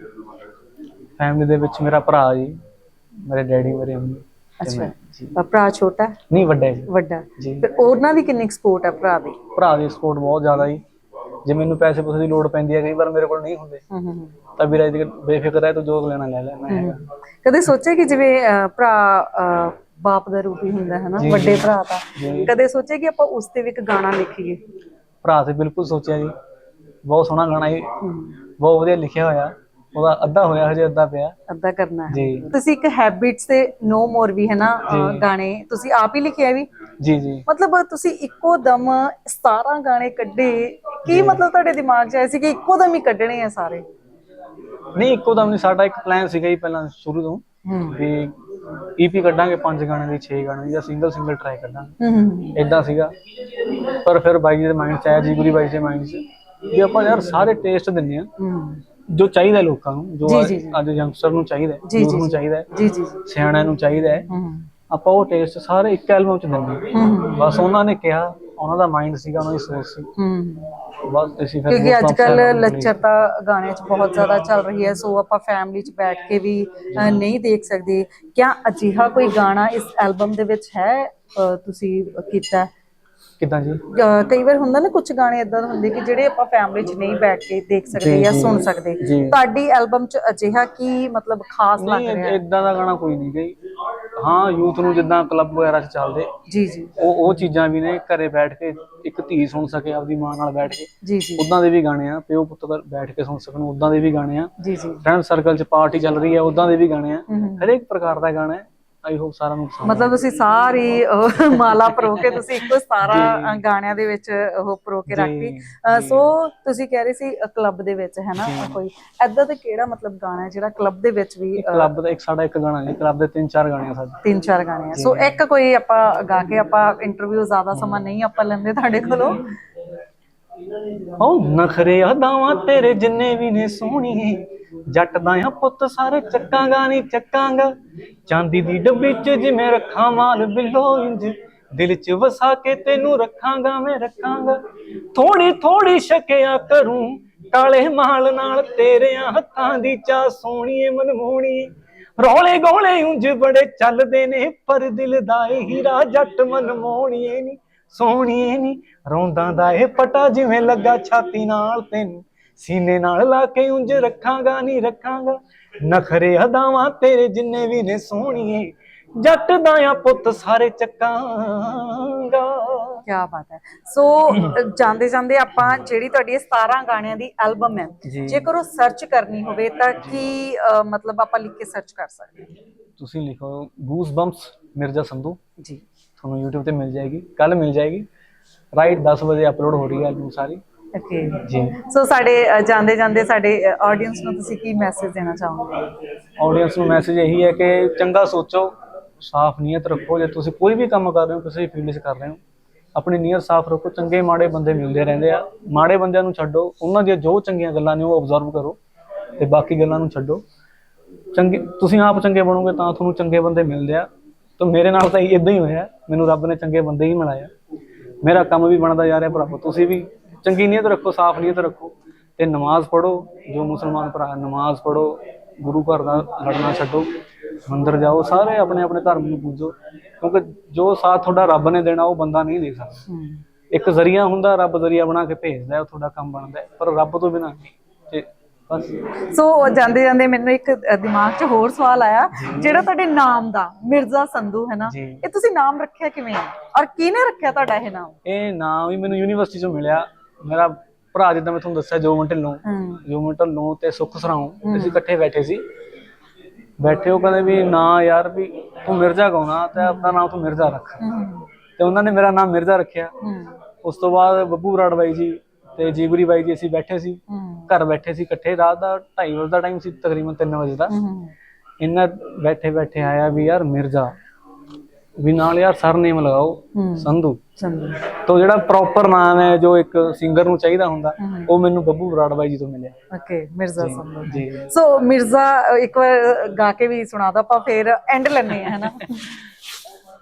ਫੈਮਿਲੀ ਦੇ ਵਿੱਚ ਮੇਰਾ ਭਰਾ ਜੀ ਮੇਰੇ ਡੈਡੀ ਮੇਰੇ ਮੰਮੀ ਅੱਛਾ। ਭਰਾ ਛੋਟਾ? ਨਹੀਂ ਵੱਡੇ ਜੀ। ਵੱਡਾ। ਜੀ। ਫਿਰ ਉਹਨਾਂ ਦੀ ਕਿੰਨੀ ਸਪੋਰਟ ਹੈ ਭਰਾ ਦੀ? ਭਰਾ ਦੀ ਸਪੋਰਟ ਬਹੁਤ ਜ਼ਿਆਦਾ ਜੀ। ਜੇ ਮੈਨੂੰ ਪੈਸੇ ਪੂਸੇ ਦੀ ਲੋੜ ਪੈਂਦੀ ਹੈ ਕਈ ਵਾਰ ਮੇਰੇ ਕੋਲ ਨਹੀਂ ਹੁੰਦੇ। ਹੂੰ ਹੂੰ ਹੂੰ। ਤਾਂ ਵੀਰਾ ਜੀ ਬੇਫਿਕਰ ਹੈ ਤੂੰ ਜੋ ਲੈਣਾ ਲੈ ਲੈ ਮੈਂ ਹੈਗਾ। ਕਦੇ ਸੋਚਿਆ ਕਿ ਜਿਵੇਂ ਭਰਾ ਬਾਪ ਦਾ ਰੂਪ ਹੀ ਹੁੰਦਾ ਹੈ ਨਾ ਜੀ, ਵੱਡੇ ਜੀ। ਭਰਾ ਦਾ? ਜੀ। ਕਦੇ ਸੋਚਿਆ ਕਿ ਆਪਾਂ ਉਸ ਤੇ ਵੀ ਇੱਕ ਗਾਣਾ ਲਿਖੀਏ? ਭਰਾ ਤੇ ਬਿਲਕੁਲ ਸੋਚਿਆ ਜੀ। ਬਹੁਤ ਸੋਹਣਾ ਗਾਣਾ ਜੀ। ਹੂੰ, ਬਹੁਤ ਵਧੀਆ ਲਿਖਿਆ ਹੋਇਆ। ਉਹਦਾ ਅੱਧਾ ਹੋਇਆ ਹਜੇ ਅੱਧਾ ਪਿਆ। ਅੱਧਾ ਕਰਨਾ ਹੈ। ਜੀ। ਤੁਸੀਂ ਇੱਕ ਹੈਬਿਟਸ ਤੇ ਨੋ ਮੋਰ ਵੀ ਹੈ ਨਾ ਜੀ। ਗਾਣੇ ਤੁਸੀਂ ਆਪ ਹੀ ਲਿਖਿਆ ਵੀ? ਜੀ ਜੀ। ਮਤਲਬ ਤੁਸੀਂ ਇੱਕੋ ਦਮ 17 ਗਾਣੇ ਕੱਢੇ ਕੀ ਮਤਲਬ ਤੁਹਾਡੇ ਦਿਮਾਗ 'ਚ ਆਇਆ ਸੀ ਕਿ ਇੱਕੋ ਦਮ ਹੀ ਕੱਢਣੇ ਆ ਸਾਰੇ? ਨਹੀਂ ਇੱਕੋ ਦਮ ਨਹੀਂ ਸਾਡਾ ਇੱਕ ਪਲਾਨ ਸੀਗਾ ਜੀ ਪਹਿਲਾਂ ਸ਼ੁਰੂ ਤੋਂ ਹੂੰ। ਵੀ ਈਪੀ ਕੱਢਾਂਗੇ ਪੰਜ ਗਾਣੇ ਦੀ 6 ਗਾਣੇ ਦੀ ਜਾਂ ਸਿੰਗਲ ਸਿੰਗਲ ਟਰਾਈ ਕੱਢਾਂਗੇ। ਹੂੰ ਇਦਾਂ ਸੀਗਾ। ਪਰ ਫਿਰ ਬਾਈ ਜੀ ਦੇ ਮਾਈਂਡ 'ਚ ਆਇਆ ਜੀ ਗੁਰੀ ਬਾਈ ਦੇ ਮਾਈਂਡ 'ਚ ਵੀ ਆਪਾਂ ਯਾਰ ਸਾਰੇ ਟੇਸਟ ਦਿੰਨੇ ਆ ਹੂੰ। ਜੋ ਚਾਹੀਦਾ ਲੋਕਾਂ ਨੂੰ ਜੋ ਜੀ, ਅੱਜ- ਜੀ, ਜੀ। ਅੱਜ ਯੰਗਸਟਰ ਨੂੰ ਚਾਹੀਦਾ ਹੈ ਜੀ, ਜੀ, ਨੂੰ ਜੀ। ਚਾਹੀਦਾ ਹੈ ਜੀ ਜੀ ਜੀ ਸਿਆਣਿਆਂ ਨੂੰ ਚਾਹੀਦਾ ਹੈ ਹੂੰ ਆਪਾਂ ਉਹ ਟੇਸਟ ਸਾਰੇ ਇੱਕ ਐਲਬਮ 'ਚ ਦਿੰਦੇ ਹਾਂ। ਹੂੰ ਬਸ ਉਹਨਾਂ ਨੇ ਕਿਹਾ ਉਹਨਾਂ ਦਾ ਮਾਈਂਡ ਸੀਗਾ ਉਹਨਾਂ ਦੀ ਸੋਚ ਸੀ ਹੂੰ ਬਸ ਅਸੀਂ ਫਿਰ ਕਿਉਂਕਿ ਅੱਜ ਕੱਲ album। ਲੱਚਰਤਾ ਗਾਣਿਆਂ 'ਚ ਬਹੁਤ ਜ਼ਿਆਦਾ ਚੱਲ ਰਹੀ ਹੈ ਸੋ ਆਪਾਂ ਫੈਮਿਲੀ 'ਚ ਬੈਠ ਕੇ ਵੀ ਅ, ਨਹੀਂ ਦੇਖ ਸਕਦੇ ਕਿਆ ਅਜਿਹਾ ਕੋਈ ਗਾਣਾ ਇਸ ਐਲਬਮ ਦੇ ਵਿੱਚ ਹੈ ਅ, ਤੁਸੀਂ ਕੀਤਾ ਹੈ? ਕਿੱਦਾਂ ਜੀ? ਕਈ ਵਾਰ ਹੁੰਦਾ ਨਾ ਕੁਝ ਗਾਣੇ ਇਦਾਂ ਦੇ ਹੁੰਦੇ ਕਿ ਜਿਹੜੇ ਆਪਾਂ ਫੈਮਿਲੀ 'ਚ ਨਹੀਂ ਬੈਠ ਕੇ ਦੇਖ ਸਕਦੇ ਜੀ, ਜਾਂ ਜੀ, ਸੁਣ ਸਕਦੇ। ਜੀ। ਤੁਹਾਡੀ ਐਲਬਮ 'ਚ ਅਜਿਹਾ ਕੀ ਮਤਲਬ ਖਾਸ ਲੱਗ ਨਹੀਂ ਰਿਹਾ? ਇਦਾਂ ਦਾ ਗਾਣਾ ਕੋਈ ਨਹੀਂ ਗਈ। ਹਾਂ ਯੂਥ ਨੂੰ ਜਿੱਦਾਂ ਕਲੱਬ ਵਗੈਰਾ 'ਚ ਚੱਲਦੇ ਜੀ ਜੀ। ਉਹ ਉਹ ਚੀਜ਼ਾਂ ਵੀ ਨੇ ਘਰੇ ਬੈਠ ਕੇ ਇੱਕ ਧੀ ਸੁਣ ਸਕੇ ਆਪਦੀ ਮਾਂ ਨਾਲ ਬੈਠ ਕੇ। ਜੀ ਜੀ। ਉਦਾਂ ਦੇ ਵੀ ਗਾਣੇ ਆ ਪਿਓ ਪੁੱਤ ਘਰ ਬੈਠ ਕੇ ਸੁਣ ਸਕਣ ਉਦਾਂ ਦੇ ਵੀ ਗਾਣੇ ਆ। ਜੀ ਜੀ। ਫਰੈਂਡ ਸਰਕਲ 'ਚ ਪਾਰਟੀ ਚੱਲ ਰਹੀ ਹੈ ਉਦਾਂ ਦੇ ਵੀ ਗਾਣੇ ਆ। ਹਮ, ਹਮ। ਹਰੇਕ ਪ੍ਰਕਾਰ ਦਾ ਗਾਣਾ ਹੈ। ਆਈ ਹੋਪ ਸਾਰਿਆਂ ਨੂੰ ਪਸੰਦ ਮਤਲਬ ਤੁਸੀਂ ਸਾਰੀ ਮਾਲਾ ਪਰੋ ਕੇ ਤੁਸੀਂ ਇੱਕੋ 17 ਅ, ਗਾਣਿਆਂ ਦੇ ਵਿੱਚ ਉਹ ਪਰੋ ਕੇ ਰੱਖਤੀ ਅ, ਸੋ ਤੁਸੀਂ ਕਹਿ ਰਹੇ ਸੀ ਕਲੱਬ ਦੇ ਵਿੱਚ ਹੈ ਨਾ ਕੋਈ। ਐਦਾਂ ਦਾ ਕਿਹੜਾ ਮਤਲਬ ਗਾਣਾ ਹੈ ਜਿਹੜਾ ਕਲੱਬ ਦੇ ਵਿੱਚ ਵੀ ਅ, ਕਲੱਬ ਦਾ ਇੱਕ ਸਾਡਾ ਇੱਕ ਗਾਣਾ ਜੀ ਕਲੱਬ ਦੇ ਤਿੰਨ ਚਾਰ ਗਾਣੇ ਆ ਸਾਡੇ। ਤਿੰਨ ਚਾਰ ਗਾਣੇ ਆ। ਸੋ ਇੱਕ ਕੋਈ ਆਪਾਂ ਗਾ ਕੇ ਆਪਾਂ ਇੰਟਰਵਿਊ ਜ਼ਿਆਦਾ ਸਮਾਂ ਨਹੀਂ ਆਪਾਂ ਲੈਂਦੇ ਤੁਹਾਡੇ ਕੋਲੋਂ। ਓ ਨਖਰੇ ਅਦਾਵਾਂ ਤੇਰੇ ਜਿੰਨੇ ਵੀ ਨੇ ਸੋਹਣੀਏ। ਜੱਟ ਦਾ ਆ ਪੁੱਤ ਸਾਰੇ ਚੱਕਾਂਗਾ ਨਹੀਂ ਚੱਕਾਂਗਾ। ਚਾਂਦੀ ਦੀ ਡੱਬੀ 'ਚ ਜਿਵੇਂ ਰੱਖਾਂ ਮਾਲ ਬਿੱਲੋ ਇੰਜ। ਦਿਲ 'ਚ ਵਸਾ ਕੇ ਤੈਨੂੰ ਰੱਖਾਂਗਾ, ਮੈਂ ਰੱਖਾਂਗਾ। ਥੋੜੀ ਥੋੜੀ ਸ਼ਕਿਆ ਕਰੂੰ ਕਾਲੇ ਮਾਲ ਨਾਲ ਤੇਰਿਆਂ ਹੱਥਾਂ ਦੀ ਚਾ ਸੋਹਣੀਏ ਮਨਮੋਹਣੀ। ਰੋਲੇ ਗੋਲੇ ਉਂਝ ਬੜੇ ਚੱਲਦੇ ਨੇ, ਪਰ ਦਿਲ ਦਾ ਇਹ ਹੀਰਾ ਜੱਟ ਮਨਮੋਹਣੀਏ ਨੀ, ਸੋਹਣੀਏ ਨੀ। ਰੋਂਦਾ ਦਾ ਇਹ ਪਟਾ ਜਿਵੇਂ ਲੱਗਾ ਛਾਤੀ ਨਾਲ ਤੈਨੂੰ। ਸੀਨੇ ਨਾਲ ਲਾ ਕੇ ਉਂਝ ਰੱਖਾਂਗਾ ਨਹੀਂ ਰੱਖਾਂਗਾ। ਨਖਰੇ ਅਦਾਵਾਂ ਤੇਰੇ ਜਿੰਨੇ ਵੀ ਨੇ ਸੋਹਣੀਏ ਜੱਟ ਦਾ ਆ ਪੁੱਤ ਸਾਰੇ ਚੱਕਾਂਗਾ। ਕੀ ਬਾਤ ਹੈ। ਸੋ ਜਾਂਦੇ ਜਾਂਦੇ ਆਪਾਂ ਜਿਹੜੀ ਤੁਹਾਡੀ ਇਹ 17 ਗਾਣਿਆਂ ਦੀ ਐਲਬਮ ਹੈ। ਜੇਕਰ ਉਹ ਸਰਚ ਕਰਨੀ ਹੋਵੇ ਤਾਂ ਕੀ ਮਤਲਬ ਆਪਾਂ ਲਿਖ ਕੇ ਸਰਚ ਕਰ ਸਕਦੇ ਤੁਸੀਂ ਲਿਖੋ ਗੂਸ ਬੰਪਸ ਮਿਰਜ਼ਾ ਸੰਧੂ। ਜੀ। ਤੁਹਾਨੂੰ YouTube ਤੇ ਮਿਲ ਜਾਏਗੀ ਕੱਲ ਮਿਲ ਜਾਏਗੀ। ਰਾਈਟ 10 ਵਜੇ ਅਪਲੋਡ ਹੋ ਰਹੀ ਹੈ ਐਲਬਮ ਸਾਰੀ। ਓਕੇ ਜੀ। ਸੋ ਸਾਡੇ ਜਾਂਦੇ ਜਾਂਦੇ ਸਾਡੇ ਆਡੀਅנס ਨੂੰ ਤੁਸੀਂ ਕੀ ਮੈਸੇਜ ਦੇਣਾ ਚਾਹੋਗੇ? ਆਡੀਅנס ਨੂੰ ਮੈਸੇਜ ਇਹੀ ਹੈ ਕਿ ਚੰਗਾ ਸੋਚੋ ਸਾਫ਼ ਨੀਅਤ ਰੱਖੋ। ਜੇ ਤੁਸੀਂ ਕੋਈ ਵੀ ਕੰਮ ਕਰ ਰਹੇ ਹੋ ਕਿਸੇ ਵੀ ਫੀਲਡ ਕਰ ਰਹੇ ਹੋ ਆਪਣੀ ਨੀਅਤ ਸਾਫ਼ ਰੱਖੋ। ਚੰਗੇ ਮਾੜੇ ਬੰਦੇ ਮਿਲਦੇ ਰਹਿੰਦੇ ਆ। ਮਾੜੇ ਬੰਦਿਆਂ ਨੂੰ ਛੱਡੋ। ਉਹਨਾਂ ਦੀਆਂ ਜੋ ਚੰਗੀਆਂ ਗੱਲਾਂ ਨੇ ਉਹ ਆਬਜ਼ਰਵ ਕਰੋ ਤੇ ਬਾਕੀ ਗੱਲਾਂ ਨੂੰ ਛੱਡੋ। ਚੰਗੇ ਤੁਸੀਂ ਆਪ ਚੰਗੇ ਬਣੋਗੇ ਤਾਂ ਤੁਹਾਨੂੰ ਚੰਗੇ ਬੰਦੇ ਮਿਲਦੇ ਆ। ਤਾਂ ਮੇਰੇ ਨਾਲ ਤਾਂ ਇਦਾਂ ਹੀ ਹੋਇਆ। ਮੈਨੂੰ ਰੱਬ ਨੇ ਚੰਗੇ ਬੰਦੇ ਹੀ ਮਿਲਾਇਆ ਮੇਰਾ ਕੰਮ ਵੀ ਬਣਦਾ ਜਾ ਰਿਹਾ ਭਰਾਵੋ। ਤੁਸੀਂ ਵੀ ਚੰਗੀ ਨੀਅਤ ਰੱਖੋ ਸਾਫ਼ ਨੀਅਤ ਰੱਖੋ ਤੇ ਨਮਾਜ਼ ਪੜੋ ਜੋ ਮੁਸਲਮਾਨ ਭਰਾ ਨਮਾਜ਼ ਪੜੋ ਗੁਰੂ ਘਰ ਦਾ ਲੜਨਾ ਛੱਡੋ ਮੰਦਿਰ ਜਾਓ ਸਾਰੇ ਆਪਣੇ ਆਪਣੇ ਧਰਮ ਨੂੰ ਪੂਜੋ ਕਿਉਂਕਿ ਜੋ ਸਾਥ ਤੁਹਾਡਾ ਰੱਬ ਨੇ ਦੇਣਾ ਉਹ ਬੰਦਾ ਨਹੀਂ ਦੇ ਸਕਦਾ। ਇੱਕ ਜ਼ਰੀਆ ਹੁੰਦਾ ਰੱਬ ਜ਼ਰੀਆ ਬਣਾ ਕੇ ਭੇਜਦਾ ਹੈ, ਉਹ ਤੁਹਾਡਾ ਕੰਮ ਬਣਦਾ ਹੈ, ਪਰ ਰੱਬ ਤੋਂ ਬਿਨਾਂ ਨਹੀਂ ਤੇ ਬਸ। ਸੋ ਜਾਂਦੇ ਜਾਂਦੇ ਮੈਨੂੰ ਇੱਕ ਦਿਮਾਗ 'ਚ ਹੋਰ ਸਵਾਲ ਆਇਆ ਜਿਹੜਾ ਤੁਹਾਡੇ ਨਾਮ ਦਾ ਮਿਰਜ਼ਾ ਸੰਧੂ ਹੈ ਨਾ। ਇਹ ਤੁਸੀਂ ਨਾਮ ਰੱਖਿਆ ਕਿਵੇਂ ਹੈ ਔਰ ਕਿਹਨੇ ਰੱਖਿਆ ਤੁਹਾਡਾ ਇਹ ਨਾਮ? ਇਹ ਨਾਮ ਵੀ ਮੈਨੂੰ ਯੂਨੀਵਰਸਿਟੀ ਚੋਂ ਮਿਲਿਆ। ਮੇਰਾ ਭਰਾ ਜਿੱਦਾਂ ਮੈਂ ਤੁਹਾਨੂੰ ਦੱਸਿਆ ਜੋ ਢਿੱਲੋਂ। ਹੂੰ। ਜੋ ਢਿੱਲੋਂ ਤੇ ਸੁੱਖ ਸਰਾਉ। ਅਸੀਂ ਇਕੱਠੇ ਬੈਠੇ ਸੀ। ਬੈਠੇ ਉਹ ਕਹਿੰਦੇ ਵੀ ਨਾ ਯਾਰ ਵੀ ਤੂੰ ਮਿਰਜ਼ਾ ਗਾਉਣਾ ਤੇ ਆਪਣਾ ਨਾਮ ਤੂੰ ਮਿਰਜ਼ਾ ਰੱਖ। ਹੂੰ। ਤੇ ਉਹਨਾਂ ਨੇ ਮੇਰਾ ਨਾਮ ਮਿਰਜ਼ਾ ਰੱਖਿਆ। ਹੂੰ। ਉਸ ਤੋਂ ਬਾਅਦ ਬੱਬੂ ਬਰਾੜ ਬਾਈ ਜੀ ਤੇ ਜੀਗਰੀ ਬਾਈ ਜੀ ਅਸੀਂ ਬੈਠੇ ਸੀ। ਹੂੰ। ਘਰ ਬੈਠੇ ਸੀ ਇਕੱਠੇ। ਰਾਤ ਦਾ 2:30 ਵਜੇ ਦਾ ਟਾਈਮ ਸੀ ਤਕਰੀਬਨ 3 ਵਜੇ ਦਾ। ਹੂੰ। ਇਹਨਾਂ ਬੈਠੇ ਬੈਠੇ ਆਇਆ ਵੀ ਯਾਰ ਮਿਰਜ਼ਾ। ਵੀ ਨਾਲ ਯਾਰ ਸਰਨੇਮ ਲਗਾਓ ਸੰਧੂ। ਸੰਧੂ। ਤੋ ਜਿਹੜਾ ਪ੍ਰੋਪਰ ਨਾਮ ਹੈ ਜੋ ਇੱਕ ਸਿੰਗਰ ਨੂੰ ਚਾਹੀਦਾ ਹੁੰਦਾ। ਉਹ ਮੈਨੂੰ ਬੱਬੂ ਬਰਾੜ ਬਾਈ ਜੀ ਤੋਂ ਮਿਲਿਆ। ਓਕੇ ਮਿਰਜ਼ਾ ਸੰਧੂ ਜੀ। ਸੋ ਮਿਰਜ਼ਾ ਇੱਕ ਵਾਰ ਗਾ ਕੇ ਵੀ ਸੁਣਾ ਦੋ ਆਪਾਂ ਫੇਰ ਐਂਡ ਲੈਣੇ ਆ ਹੈਨਾ?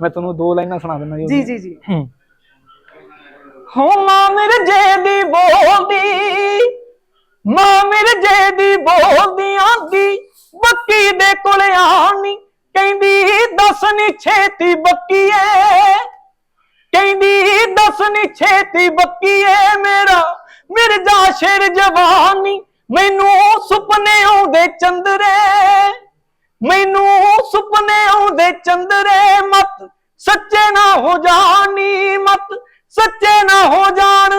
ਮੈਂ ਤੁਹਾਨੂੰ ਦੋ ਲਾਈਨਾਂ ਸੁਣਾ ਦਿੰਦਾ ਜੀ। ਜੀ ਜੀ ਹੋ। ਮਾਂ ਮੇਰੇ ਜੇ ਦੀ ਬੋਲਦੀ ਮਾਂ ਮੇਰੇ ਜੇ ਦੀ ਬੋਲਦੀ ਆਂਦੀ ਬੱਕੀ ਦੇ ਕੋਲ ਆਣੀ ਕਹਿੰਦੀ, ਦੱਸ ਨੀ ਛੇਤੀ ਬੱਕੀਏ। ਕਹਿੰਦੀ, ਦੱਸ ਨੀ ਛੇਤੀ ਬੱਕੀਏ ਮੇਰਾ। ਮਿਰਜ਼ਾ ਸ਼ੇਰ ਜਵਾਨੀ ਮੈਨੂੰ ਸੁਪਨੇ ਆਉਂਦੇ ਚੰਦਰੇ। ਮੈਨੂੰ ਸੁਪਨੇ ਆਉਂਦੇ ਚੰਦਰੇ, ਮਤ ਸੱਚੇ ਨਾ ਹੋ ਜਾਣੀ ਮਤ ਸੱਚੇ ਨਾ ਹੋ ਜਾਣ।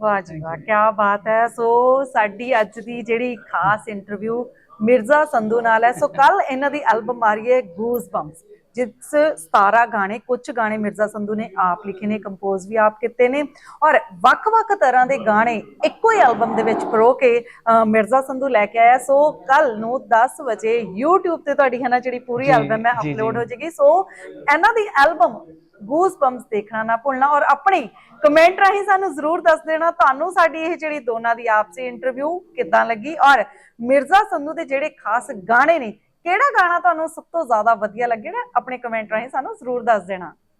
ਵਾਹ ਜੀ ਵਾਹ ਕੀ ਬਾਤ ਹੈ। ਸੋ ਸਾਡੀ ਅੱਜ ਦੀ ਜਿਹੜੀ ਖਾਸ ਇੰਟਰਵਿਊ ਮਿਰਜ਼ਾ ਸੰਧੂ ਨਾਲ ਹੈ। ਸੋ ਕੱਲ ਇਹਨਾਂ ਦੀ ਐਲਬਮ ਆ ਰਹੀ ਹੈ ਗੂਜ਼ ਬੰਪਸ ਜਿਸ 17 ਗਾਣੇ ਕੁਝ ਗਾਣੇ ਮਿਰਜ਼ਾ ਸੰਧੂ ਨੇ ਆਪ ਲਿਖੇ ਨੇ ਕੰਪੋਜ਼ ਵੀ ਆਪ ਕੀਤੇ ਨੇ। ਔਰ ਵੱਖ-ਵੱਖ ਤਰ੍ਹਾਂ ਦੇ ਗਾਣੇ ਇੱਕੋ ਹੀ ਐਲਬਮ ਦੇ ਵਿੱਚ ਪਰੋ ਕੇ ਮਿਰਜ਼ਾ ਸੰਧੂ ਲੈ ਕੇ ਆਇਆ। ਸੋ ਕੱਲ ਨੂੰ 10 ਵਜੇ YouTube ਤੇ ਤੁਹਾਡੀ ਹੈ ਨਾ ਜਿਹੜੀ ਪੂਰੀ ਐਲਬਮ ਹੈ। ਅਪਲੋਡ ਹੋ ਜਾਏਗੀ। ਸੋ ਇਹਨਾਂ ਦੀ ਐਲਬਮ ਗੂਸ ਬੰਪਸ ਦੇਖਣਾ ਨਾ ਭੁੱਲਣਾ ਔਰ ਆਪਣੇ ਕਮੈਂਟ ਰਾਹੀਂ ਸਾਨੂੰ ਜ਼ਰੂਰ ਦੱਸ ਦੇਣਾ ਤੁਹਾਨੂੰ ਸਾਡੀ ਇਹ ਜਿਹੜੀ ਦੋਨਾਂ ਦੀ ਆਪਸੀ ਇੰਟਰਵਿਊ ਕਿੱਦਾਂ ਲੱਗੀ ਔਰ ਮਿਰਜ਼ਾ ਸੰਧੂ ਦੇ ਜਿਹੜੇ ਖਾਸ ਗਾਣੇ ਨੇ ਕਿਹੜਾ ਗਾਣਾ ਤੁਹਾਨੂੰ ਸਭ ਤੋਂ ਜ਼ਿਆਦਾ ਵਧੀਆ ਲੱਗਿਆ ਨਾ ਆਪਣੇ ਕਮੈਂਟ ਰਾਹੀਂ ਸਾਨੂੰ ਜ਼ਰੂਰ ਦੱਸ ਦੇਣਾ।